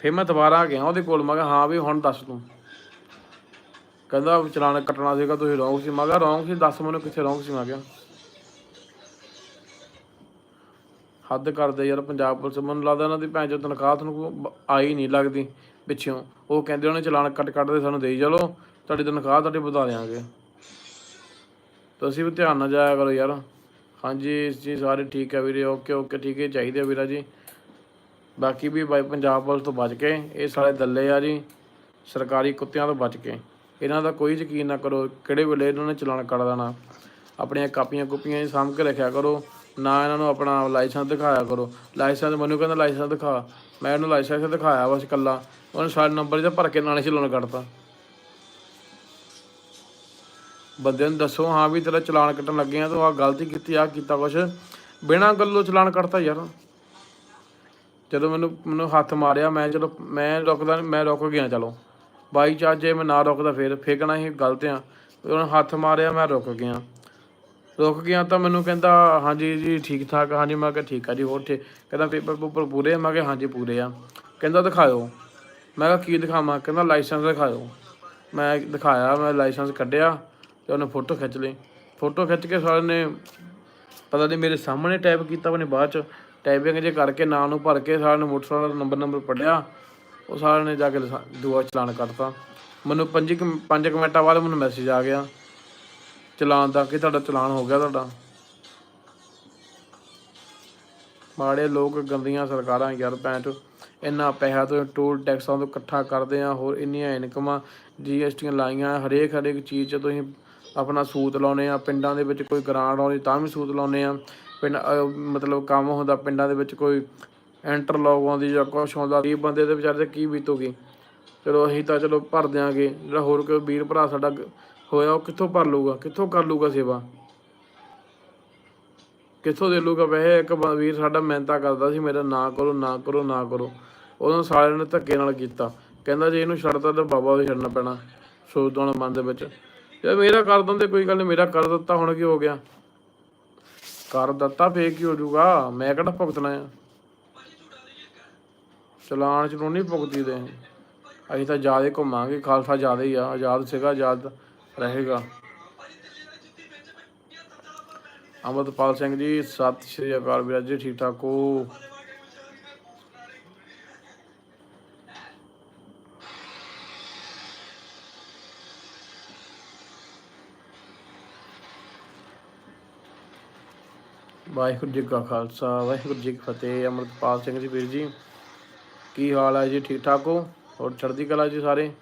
ਫਿਰ ਮੈਂ ਦੁਬਾਰਾ ਗਿਆ, ਉਹਦੇ ਕੋਲ। ਮੈਂ ਕਿਹਾ, ਹਾਂ ਵੀ, ਹੁਣ ਦੱਸ ਤੂੰ। ਕਹਿੰਦਾ ਚਲਾਨ ਕੱਟਣਾ ਸੀਗਾ, ਤੁਸੀਂ ਰੌਂਗ ਸੀ। ਮੈਂ ਕਿਹਾ ਰੌਂਗ ਸੀ, ਦੱਸ ਮੈਨੂੰ ਕਿੱਥੇ ਰੌਂਗ ਸੀ, ਮੈਂ ਕਿਹਾ। ਹੱਦ ਕਰਦੇ ਯਾਰ ਪੰਜਾਬ ਪੁਲਿਸ। ਮੈਨੂੰ ਲੱਗਦਾ ਇਹਨਾਂ ਦੀ ਭੈਣ ਚੋ ਤਨਖਾਹ ਤੁਹਾਨੂੰ ਆਈ ਨਹੀਂ ਲੱਗਦੀ ਪਿੱਛੋਂ। ਉਹ ਕਹਿੰਦੇ ਉਹਨੇ ਚਲਾਨ ਕੱਟ ਕੱਟਦੇ ਸਾਨੂੰ ਦੇਈ ਚਲੋ, ਤੁਹਾਡੀ ਤਨਖਾਹ ਤੁਹਾਡੀ ਵਧਾ ਦਿਆਂਗੇ। ਤੁਸੀਂ ਵੀ ਧਿਆਨ ਨਾਲ ਜਾਇਆ ਕਰੋ ਯਾਰ। ਹਾਂਜੀ, ਜੀ ਸਾਰੇ ਠੀਕ ਹੈ ਵੀਰੇ, ਓਕੇ ਓਕੇ, ਠੀਕ ਹੈ, ਚਾਹੀਦੇ ਆ ਵੀਰਾ ਜੀ। ਬਾਕੀ ਵੀ ਬਾਈ ਪੰਜਾਬ ਪੁਲਿਸ ਤੋਂ ਬਚ ਕੇ, ਇਹ ਸਾਰੇ ਦੱਲੇ ਆ ਜੀ, ਸਰਕਾਰੀ ਕੁੱਤਿਆਂ ਤੋਂ ਬਚ ਕੇ। ਇਹਨਾਂ ਦਾ ਕੋਈ ਯਕੀਨ ਨਾ ਕਰੋ, ਕਿਹੜੇ ਵੇਲੇ ਇਹਨਾਂ ਨੇ ਚਲਾਨ ਕੱਟ ਦੇਣਾ। ਆਪਣੀਆਂ ਕਾਪੀਆਂ ਕੁਪੀਆਂ ਜੀ ਸਾਂਭ ਕੇ ਰੱਖਿਆ ਕਰੋ। ਨਾ ਇਹਨਾਂ ਨੂੰ ਆਪਣਾ ਲਾਇਸੈਂਸ ਦਿਖਾਇਆ ਕਰੋ। ਲਾਇਸੈਂਸ ਮੈਨੂੰ ਕਹਿੰਦਾ ਲਾਇਸੈਂਸ ਦਿਖਾ। ਮੈਂ ਇਹਨੂੰ ਲਾਇਸੈਂਸ ਦਿਖਾਇਆ ਬਸ ਇਕੱਲਾ। ਉਹਨੇ ਸਾਡੇ ਨੰਬਰ ਜਿਹਾ ਭਰ ਕੇ ਨਾਲੇ ਚਲਾਉਣ ਕੱਢਤਾ। ਬੰਦੇ ਨੂੰ ਦੱਸੋ ਹਾਂ ਵੀ ਤੇਰਾ ਚਲਾਨ ਕੱਟਣ ਲੱਗੇ ਆ ਤੂੰ ਆ ਗਲਤੀ ਕੀਤੀ ਆ ਕੀਤਾ ਕੁਛ। ਬਿਨਾਂ ਗੱਲੋਂ ਚਲਾਨ ਕੱਟਤਾ ਯਾਰ। ਜਦੋਂ ਮੈਨੂੰ ਮੈਨੂੰ ਹੱਥ ਮਾਰਿਆ, ਮੈਂ ਚਲੋ, ਮੈਂ ਰੁਕਦਾ ਮੈਂ ਰੁਕ ਗਿਆ ਚਲੋ। ਬਾਈ ਚਾਰਜ ਜੇ ਮੈਂ ਨਾ ਰੁਕਦਾ ਫਿਰ, ਫੇਕਣਾ ਹੀ ਗਲਤ ਆ। ਉਹਨੇ ਹੱਥ ਮਾਰਿਆ, ਮੈਂ ਰੁਕ ਗਿਆ। ਰੁਕ ਗਿਆ ਤਾਂ ਮੈਨੂੰ ਕਹਿੰਦਾ, ਹਾਂਜੀ ਜੀ ਠੀਕ ਠਾਕ, ਹਾਂਜੀ। ਮੈਂ ਕਿਹਾ ਠੀਕ ਆ ਜੀ, ਹੋਰ ਠੀਕ। ਕਹਿੰਦਾ ਪੇਪਰ ਪੂਪਰ ਪੂਰੇ ਆ? ਮੈਂ ਕਿਹਾ ਹਾਂਜੀ ਪੂਰੇ ਆ। ਕਹਿੰਦਾ ਦਿਖਾਓ ਮੈਂ ਕਿਹਾ ਕੀ ਦਿਖਾਵਾਂ? ਕਹਿੰਦਾ ਲਾਇਸੈਂਸ ਦਿਖਾਓ ਮੈਂ ਦਿਖਾਇਆ, ਮੈਂ ਲਾਇਸੈਂਸ ਕੱਢਿਆ ਤੇ ਉਹਨੇ ਫੋਟੋ ਖਿੱਚ ਲਈ। ਫੋਟੋ ਖਿੱਚ ਕੇ ਸਾਲੇ ਨੇ ਪਤਾ ਨਹੀਂ ਮੇਰੇ ਸਾਹਮਣੇ ਟਾਈਪ ਕੀਤਾ ਉਹਨੇ ਬਾਅਦ ਚ। ਟਾਈਪਿੰਗ ਜੇ ਕਰਕੇ ਨਾਂ ਨੂੰ ਭਰ ਕੇ ਸਾਰਿਆਂ ਨੇ ਮੋਟਰਸਾਈਕਲ ਦਾ ਨੰਬਰ ਨੰਬਰ ਪੜਿਆ ਉਹ ਸਾਰਿਆਂ ਨੇ ਜਾ ਕੇ ਲਸਾ- ਦੂਆ ਚਲਾਨ ਕੱਟਤਾ ਮੈਨੂੰ ਪੰਜ ਕੁ- ਪੰਜ ਕੁ ਮਿੰਟਾਂ ਬਾਅਦ ਮੈਨੂੰ ਮੈਸੇਜ ਆ ਗਿਆ। ਚਲਾਨ ਦਾ, ਕਿ ਤੁਹਾਡਾ ਚਲਾਨ ਹੋ ਗਿਆ ਤੁਹਾਡਾ? ਮਾੜੇ ਲੋਕ ਗੰਦੀਆਂ ਸਰਕਾਰਾਂ ਯਾਰ ਭੈਣ ਚੋ, ਇੰਨਾ ਪੈਸਾ ਤੋਂ ਟੋਲ ਟੈਕਸਾਂ ਤੋਂ ਇਕੱਠਾ ਕਰਦੇ ਆ, ਹੋਰ ਇੰਨੀਆਂ ਇਨਕਮਾਂ ਜੀਐਸਟੀਆਂ ਲਾਈਆਂ, ਹਰੇਕ ਹਰੇਕ ਚੀਜ਼ 'ਚ ਤੁਸੀਂ ਆਪਣਾ ਸੂਤ ਲਾਉਨੇ ਆ, ਪਿੰਡਾਂ ਦੇ ਵਿੱਚ ਕੋਈ ਗ੍ਰਾਂਟ ਆਉਂਦੀ ਤਾਂ ਵੀ ਸੂਤ ਲਾਉਨੇ ਆ, ਪਿੰਡ ਮਤਲਬ ਕੰਮ ਹੁੰਦਾ ਪਿੰਡਾਂ ਦੇ ਵਿੱਚ ਕੋਈ ਇੰਟਰਲੌਕ ਆਉਂਦੀ ਜਾਂ ਕੁਛ ਆਉਂਦਾ, ਗਰੀਬ ਬੰਦੇ ਦੇ ਵਿਚਾਰੇ ਤੇ ਕੀ ਬੀਤੂਗੀ? ਚਲੋ ਅਸੀਂ ਤਾਂ ਚਲੋ ਭਰ ਦਿਆਂਗੇ, ਜਿਹੜਾ ਹੋਰ ਕੋਈ ਵੀਰ ਭਰਾ ਸਾਡਾ ਹੋਇਆ ਉਹ ਕਿੱਥੋਂ ਭਰ ਲੂਗਾ ਕਿੱਥੋਂ ਕਰ ਲੂਗਾ ਸੇਵਾ? ਕਿੱਥੋਂ ਦੇ ਲੂਗਾ ਵੈਸੇ ਇੱਕ ਵੀਰ ਸਾਡਾ ਮਿਹਨਤਾਂ ਕਰਦਾ ਸੀ, ਮੇਰਾ ਨਾ ਕਰੋ ਨਾ ਕਰੋ ਨਾ ਕਰੋ। ਉਹਨਾਂ ਸਾਰਿਆਂ ਨੇ ਧੱਕੇ ਨਾਲ ਕੀਤਾ। ਕਹਿੰਦਾ ਜੇ ਇਹਨੂੰ ਛੱਡਤਾ ਤਾਂ ਬਾਬਾ ਵੀ ਛੱਡਣਾ ਪੈਣਾ ਸੋਚਦਾ ਹੋਣਾ ਮਨ ਦੇ ਵਿੱਚ। ਜੇ ਮੇਰਾ ਕਰ ਦਿੰਦੇ, ਕੋਈ ਗੱਲ ਨਹੀਂ ਮੇਰਾ ਕਰ ਦਿੱਤਾ, ਹੁਣ ਕੀ ਹੋ ਗਿਆ? ਕਰ ਦਿੱਤਾ, ਫੇਰ ਕੀ ਹੋ ਜਾਊਗਾ? ਮੈਂ ਕਿਹੜਾ ਭੁਗਤਣਾ ਆ? ਚਲਾਨ ਚ ਭੁਗਤੀ ਦੇ। ਅਸੀਂ ਤਾਂ ਜ਼ਿਆਦਾ ਘੁੰਮਾਂਗੇ, ਖਾਲਸਾ ਜ਼ਿਆਦਾ ਹੀ ਆ, ਆਜ਼ਾਦ ਸੀਗਾ, ਆਜ਼ਾਦ। रहेगा। अमृतपाल सिंह जी, सत श्री अकाल बीरा जी ठीक ठाक हो। वाहगुरू जी का खालसा, वाहगुरू जी की फतेह। अमृतपाल सिंह जी भीर जी, की हाल है जी? ठीक ठाक हो? और चढ़ती कला जी सारे?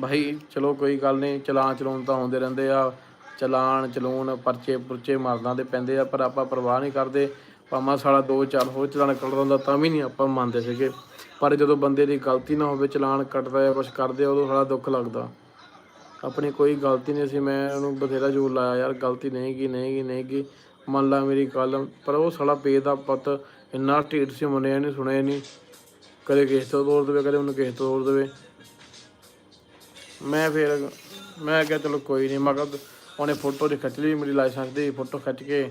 ਭਾਈ ਚਲੋ ਕੋਈ ਗੱਲ ਨਹੀਂ, ਚਲਾਨ ਚਲਾਉਣ ਤਾਂ ਆਉਂਦੇ ਰਹਿੰਦੇ ਆ। ਚਲਾਨ ਚਲੂਣ ਪਰਚੇ ਪੁਰਚੇ ਮਰਦਾਂ ਦੇ ਪੈਂਦੇ ਆ, ਪਰ ਆਪਾਂ ਪਰਵਾਹ ਨਹੀਂ ਕਰਦੇ। ਭਾਵੇਂ ਸਾਲਾ ਦੋ ਚਾਰ ਹੋਰ ਚਲਾਨ ਕੱਢ ਹੁੰਦਾ, ਤਾਂ ਵੀ ਨਹੀਂ ਆਪਾਂ ਮੰਨਦੇ ਸੀਗੇ। ਪਰ ਜਦੋਂ ਬੰਦੇ ਦੀ ਗਲਤੀ ਨਾ ਹੋਵੇ, ਚਲਾਨ ਕੱਟਦਾ ਜਾਂ ਕੁਝ ਕਰਦੇ ਉਦੋਂ ਸਾਲਾ ਦੁੱਖ ਲੱਗਦਾ। ਆਪਣੀ ਕੋਈ ਗਲਤੀ ਨਹੀਂ ਸੀ, ਮੈਂ ਉਹਨੂੰ ਬਥੇਰਾ ਜ਼ੋਰ ਲਾਇਆ, ਯਾਰ, ਗਲਤੀ ਨਹੀਂ ਕੀ ਨਹੀਂ ਕੀ ਨਹੀਂ ਕੀ ਮੰਨ ਲਾ ਮੇਰੀ ਗੱਲ। ਪਰ ਉਹ ਸਾਲਾ ਪੇ ਦਾ ਪੁੱਤ, ਇੰਨਾ ਢੀਠ ਸੀ, ਮੰਨਿਆ ਨਹੀਂ ਸੁਣਿਆ ਨਹੀਂ। ਕਦੇ ਕਿਸੇ ਤੋਂ ਤੋੜ ਦੇਵੇ, ਕਦੇ ਉਹਨੂੰ ਕਿਸੇ ਤੋਂ ਤੋੜ ਦੇਵੇ। ਮੈਂ ਫਿਰ ਮੈਂ ਕਿਹਾ ਚਲੋ ਕੋਈ ਨਹੀਂ ਮੈਂ ਕਿਹਾ ਉਹਨੇ ਫੋਟੋ ਦੀ ਖਿੱਚ ਲਈ ਮੇਰੀ ਲਾਇਸੈਂਸ ਦੀ ਫੋਟੋ ਖਿੱਚ ਕੇ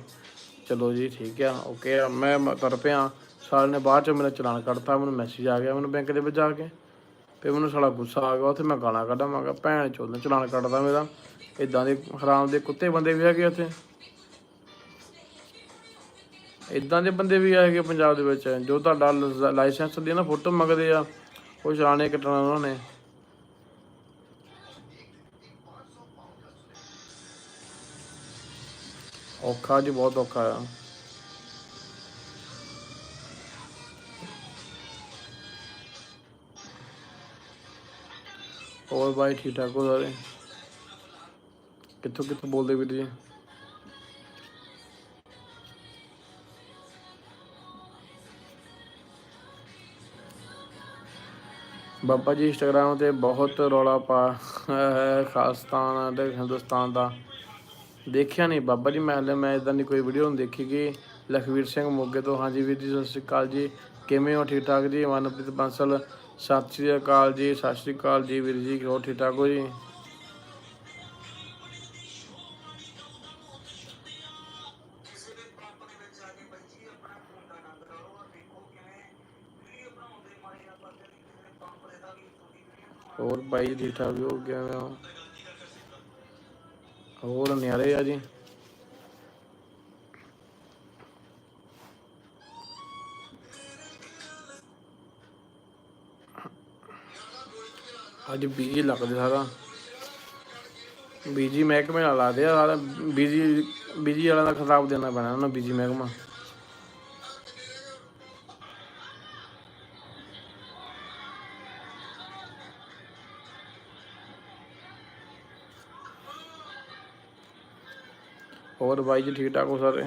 ਚਲੋ ਜੀ ਠੀਕ ਆ ਓਕੇ ਆ। ਮੈਂ ਕਰ ਪਿਆ ਸਾਲ ਨੇ ਬਾਅਦ ਚ ਮੇਰਾ ਚਲਾਨ ਕੱਟਤਾ ਮੈਨੂੰ ਮੈਸੇਜ ਆ ਗਿਆ ਮੈਨੂੰ ਬੈਂਕ ਦੇ ਵਿੱਚ ਜਾ ਕੇ। ਤੇ ਮੈਨੂੰ ਸਾਲਾ ਗੁੱਸਾ ਆ ਗਿਆ, ਉੱਥੇ ਮੈਂ ਗਾਲਾਂ ਕੱਢਾਂ, ਮੈਂ ਕਿਹਾ ਭੈਣ ਚੋਦ ਨੇ ਚਲਾਨ ਕੱਟਦਾ ਮੇਰਾ ਇਦਾਂ ਦੇ ਹਰਾਮ ਦੇ ਕੁੱਤੇ ਬੰਦੇ ਵੀ ਹੈਗੇ ਉੱਥੇ। ਇਦਾਂ ਦੇ ਬੰਦੇ ਵੀ ਹੈਗੇ ਪੰਜਾਬ ਦੇ ਵਿੱਚ, ਜੋ ਤੁਹਾਡਾ ਲਾਇਸੈਂਸ ਦੀ ਨਾ ਫੋਟੋ ਮੰਗਦੇ ਆ, ਉਹ ਚਲਾਨੇ ਕੱਟਣਾ ਉਹਨਾਂ ਨੇ। ਔਖਾ ਜੀ ਬਹੁਤ ਔਖਾ ਆ ਹੋਰ ਬਾਈ ਠੀਕ ਠਾਕ ਹੋ ਸਾਰੇ ਕਿੱਥੋਂ ਕਿੱਥੋਂ ਬੋਲਦੇ ਵੀਰ ਜੀ ਬਾਬਾ ਜੀ ਇੰਸਟਾਗ੍ਰਾਮ ਤੇ ਬਹੁਤ ਰੌਲਾ ਪਾ ਹੈ ਖਾਸਤਾਨ ਤੇ ਹਿੰਦੁਸਤਾਨ ਦਾ ਦੇਖਿਆ ਨਹੀਂ। ਬਾਬਾ ਜੀ, ਮੈਂ ਮੈਂ ਇਦਾਂ ਦੀ ਕੋਈ ਵੀਡੀਓ ਨਹੀਂ ਦੇਖੀ ਕਿ ਲਖਵੀਰ ਸਿੰਘ ਮੋਗੇ ਤੋਂ। ਹਾਂਜੀ ਵੀਰ ਜੀ, ਸਤਿ ਸ਼੍ਰੀ ਅਕਾਲ ਜੀ। ਕਿਵੇਂ ਹੋ? ਠੀਕ ਠਾਕ ਜੀ? ਮਨਪ੍ਰੀਤ ਬਾਂਸਲ, ਸਤਿ ਸ਼੍ਰੀ ਅਕਾਲ ਜੀ, ਸਤਿ ਸ਼੍ਰੀ ਅਕਾਲ ਜੀ ਵੀਰ ਜੀ। ਹੋ ਠੀਕ ਠਾਕ ਹੋ ਜੀ? ਹੋਰ ਭਾਈ ਠੀਕ ਠਾਕ ਹੋ ਗਿਆ ਮੈਂ ਹੋਰ ਨਿਆਰੇ ਆ ਜੀ। ਅੱਜ ਬੀਜੀ ਲੱਗਦੇ ਸਾਰਾ। ਬੀਜੀ ਮਹਿਕਮੇ ਨਾਲ ਲੱਗਦੇ ਆ ਸਾਰਾ। ਬੀਜੀ ਬੀਜੀ ਵਾਲਾ ਦਾ ਖਿਤਾਬ ਦੇਣਾ ਪੈਣਾ ਉਹਨਾਂ ਬੀਜੀ ਮਹਿਕਮਾ। ਹੋਰ ਬਾਈ ਜੀ ਠੀਕ ਠਾਕ ਹੋ ਸਾਰੇ?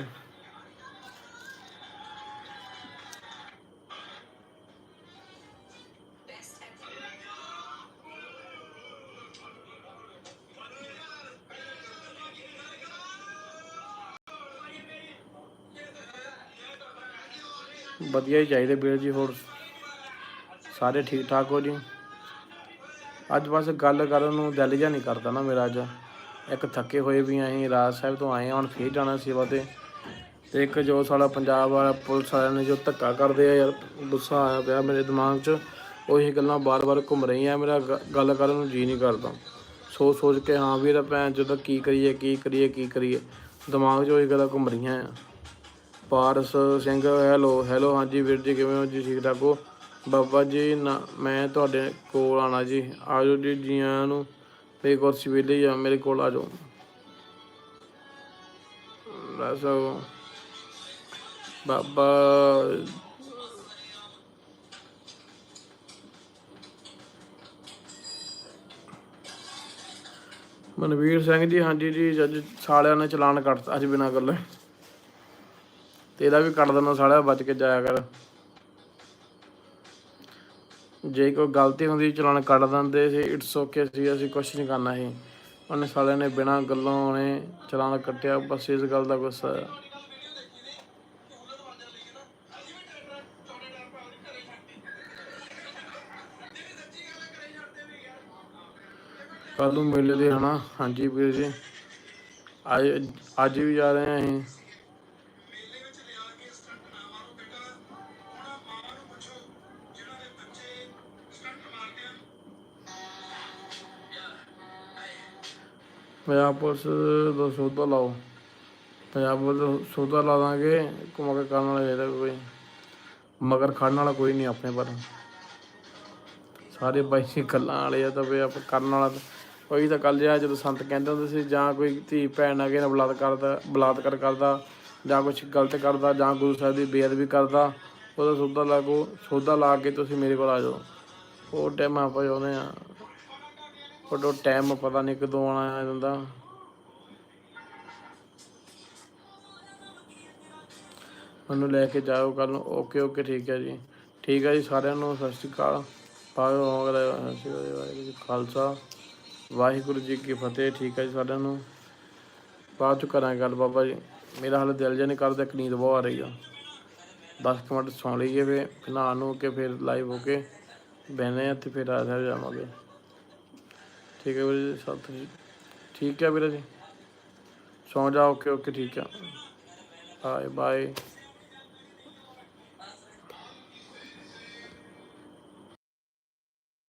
ਵਧੀਆ ਹੀ ਚਾਹੀਦੇ ਵੀਰ ਜੀ, ਹੋਰ ਸਾਰੇ ਠੀਕ ਠਾਕ ਹੋ ਜੀ? ਅੱਜ ਬਸ ਗੱਲ ਕਰਨ ਨੂੰ ਦਿਲ ਜਿਹਾ ਨਹੀਂ ਕਰਦਾ ਨਾ ਮੇਰਾ ਅੱਜ। ਇੱਕ ਥੱਕੇ ਹੋਏ ਵੀ ਅਸੀਂ ਰਾਜ ਸਾਹਿਬ ਤੋਂ ਆਏ ਹਾਂ, ਹੁਣ ਫੇਰ ਜਾਣਾ ਸੇਵਾ ਤੇ। ਤੇ ਇੱਕ ਜੋ ਸਾਡਾ ਪੰਜਾਬ ਵਾਲਾ ਪੁਲਿਸ ਵਾਲਿਆਂ ਨੇ ਜੋ ਧੱਕਾ ਕਰਦੇ ਆ ਯਾਰ, ਗੁੱਸਾ ਆਇਆ ਪਿਆ ਮੇਰੇ ਦਿਮਾਗ 'ਚ। ਉਹੀ ਗੱਲਾਂ ਬਾਰ-ਬਾਰ ਘੁੰਮ ਰਹੀਆਂ, ਮੇਰਾ ਗ- ਗੱਲ ਕਰਨ ਨੂੰ ਜੀ ਨਹੀਂ ਕਰਦਾ। ਸੋਚ ਸੋਚ ਕੇ ਹਾਂ ਵੀਰ ਭੈਣ ਜਦੋਂ ਕੀ ਕਰੀਏ ਕੀ ਕਰੀਏ ਕੀ ਕਰੀਏ। ਦਿਮਾਗ 'ਚ ਉਹੀ ਗੱਲਾਂ ਘੁੰਮ ਰਹੀਆਂ ਆ। ਪਾਰਸ ਸਿੰਘ, ਹੈਲੋ ਹੈਲੋ, ਹਾਂਜੀ ਵੀਰ ਜੀ, ਕਿਵੇਂ ਹੋ ਜੀ? ਠੀਕ ਠਾਕ ਹੋ? ਬਾਬਾ ਜੀ, ਨਾ, ਮੈਂ ਤੁਹਾਡੇ ਕੋਲ ਆਣਾ ਜੀ। ਆਜੋ ਜੀ ਜੀਆਂ ਨੂੰ। ਮੇਰੀ ਕੁਰਸੀ ਵੇਲੇ ਆ, ਮੇਰੇ ਕੋਲ ਆ ਜਾਓ। ਬਸ ਬਾਬਾ ਮਨਵੀਰ ਸਿੰਘ ਜੀ, ਹਾਂਜੀ ਜੀ, ਅੱਜ ਸਾਲਿਆਂ ਨੇ ਚਲਾਨ ਕੱਟਤਾ ਅੱਜ ਬਿਨਾਂ ਗੱਲ ਤੇ ਇਹਦਾ ਵੀ ਕੱਟ ਦੇਣਾ ਸਾਲਿਆ, ਬਚ ਕੇ ਜਾਇਆ ਕਰ। ਜੇ ਕੋਈ ਗਲਤੀ ਹੁੰਦੀ ਚਲਾਨ ਕੱਟ ਦਿੰਦੇ ਸੀ ਇਟਸ ਓਕੇ ਸੀ, ਅਸੀਂ ਕੁਝ ਨਹੀਂ ਕਰਨਾ ਸੀ। ਉਹਨੇ ਸਾਲਿਆਂ ਨੇ ਬਿਨਾਂ ਗੱਲੋਂ ਉਹਨੇ ਚਲਾਨ ਕੱਟਿਆ, ਬਸ ਇਸ ਗੱਲ ਦਾ ਗੁੱਸਾ ਆ ਕੱਲ ਨੂੰ ਮੇਲੇ ਦੇ ਹਨਾ ਹਾਂਜੀ ਵੀਰ ਜੀ। ਅੱਜ ਅੱਜ ਵੀ ਜਾ ਰਹੇ ਹਾਂ ਅਸੀਂ। ਪੰਜਾਬ ਪੁਲਿਸ ਦਾ ਸੌਦਾ ਲਾਓ। ਪੰਜਾਬ ਪੁਲਿਸ ਦਾ ਸੌਦਾ ਲਾ ਦਾਂਗੇ, ਘੁਮਾ ਕੇ ਕਰਨ ਵਾਲਾ ਚਾਹੀਦਾ ਕੋਈ। ਮਗਰ ਖੜਨ ਵਾਲਾ ਕੋਈ ਨਹੀਂ ਆਪਣੇ ਪਰ ਸਾਰੇ ਬਾਈ ਜੀ ਗੱਲਾਂ ਵਾਲੇ ਆ ਤਾਂ ਵੀ ਆਪ ਕਰਨ ਵਾਲਾ ਤਾਂ- ਉਹੀ ਤਾਂ ਕੱਲ ਜਿਹਾ ਜਦੋਂ ਸੰਤ ਕਹਿੰਦੇ ਹੁੰਦੇ ਸੀ, ਜਾਂ ਕੋਈ ਧੀ ਭੈਣ ਅਗੇ ਨਾਲ ਬਲਾਤ ਕਰਦਾ, ਬਲਾਤਕਾਰ ਕਰਦਾ, ਜਾਂ ਕੁਝ ਗਲਤ ਕਰਦਾ, ਜਾਂ ਗੁਰੂ ਸਾਹਿਬ ਦੀ ਬੇਅਦਬੀ ਕਰਦਾ, ਉਹਦਾ ਸੌਦਾ ਲਾਗੋ ਸੌਦਾ ਲਾ ਕੇ ਤੁਸੀਂ ਮੇਰੇ ਕੋਲ ਆ ਜਾਓ। ਉਹ ਟਾਈਮ ਆਪਾਂ ਚਾਹੁੰਦੇ ਆ। ਉਹ ਟਾਈਮ ਪਤਾ ਨਹੀਂ ਕਦੋਂ ਆਉਣਾ ਹੈ ਦਿੰਦਾ ਮੈਨੂੰ ਲੈ ਕੇ ਜਾਓ ਕੱਲ ਨੂੰ। ਓਕੇ ਓਕੇ ਠੀਕ ਹੈ ਜੀ। ਠੀਕ ਹੈ ਜੀ, ਸਾਰਿਆਂ ਨੂੰ ਸਤਿ ਸ਼੍ਰੀ ਅਕਾਲ। ਪਾਇਓ ਅਗਲੇ ਸ਼੍ਰੀ ਵਾਹਿਗੁਰੂ ਜੀ ਖਾਲਸਾ। ਵਾਹਿਗੁਰੂ ਜੀ ਕੀ ਫਤਿਹ, ਠੀਕ ਹੈ ਜੀ ਸਾਰਿਆਂ ਨੂੰ। ਬਾਅਦ ਚ ਕਰਾਂਗੇ ਗੱਲ ਬਾਬਾ ਜੀ। ਮੇਰਾ ਹਾਲੇ ਦਿਲ ਜਿਹਾ ਨਹੀਂ ਕਰਦਾ, ਇੱਕ ਨੀਂਦ ਬਹੁਤ ਆ ਰਹੀ ਆ। 10 ਕੁ ਮਿੰਟ ਸੌਂ ਲਈਏ ਫੇ ਨਹਾ ਨੂੰ ਕੇ, ਫਿਰ ਲਾਈਵ ਹੋ ਕੇ ਬਹਿਨੇ ਆ ਤੇ ਫਿਰ ਆ ਜਾਵਾਂਗੇ। ਠੀਕ ਹੈ ਵੀਰੇ ਜੀ, ਸਤਿ ਸ਼੍ਰੀ ਠੀਕ ਹੈ ਵੀਰੇ ਜੀ? ਸੌਂ ਜਾ, ਓਕੇ ਓਕੇ, ਠੀਕ ਆ ਬਾਏ ਬਾਏ।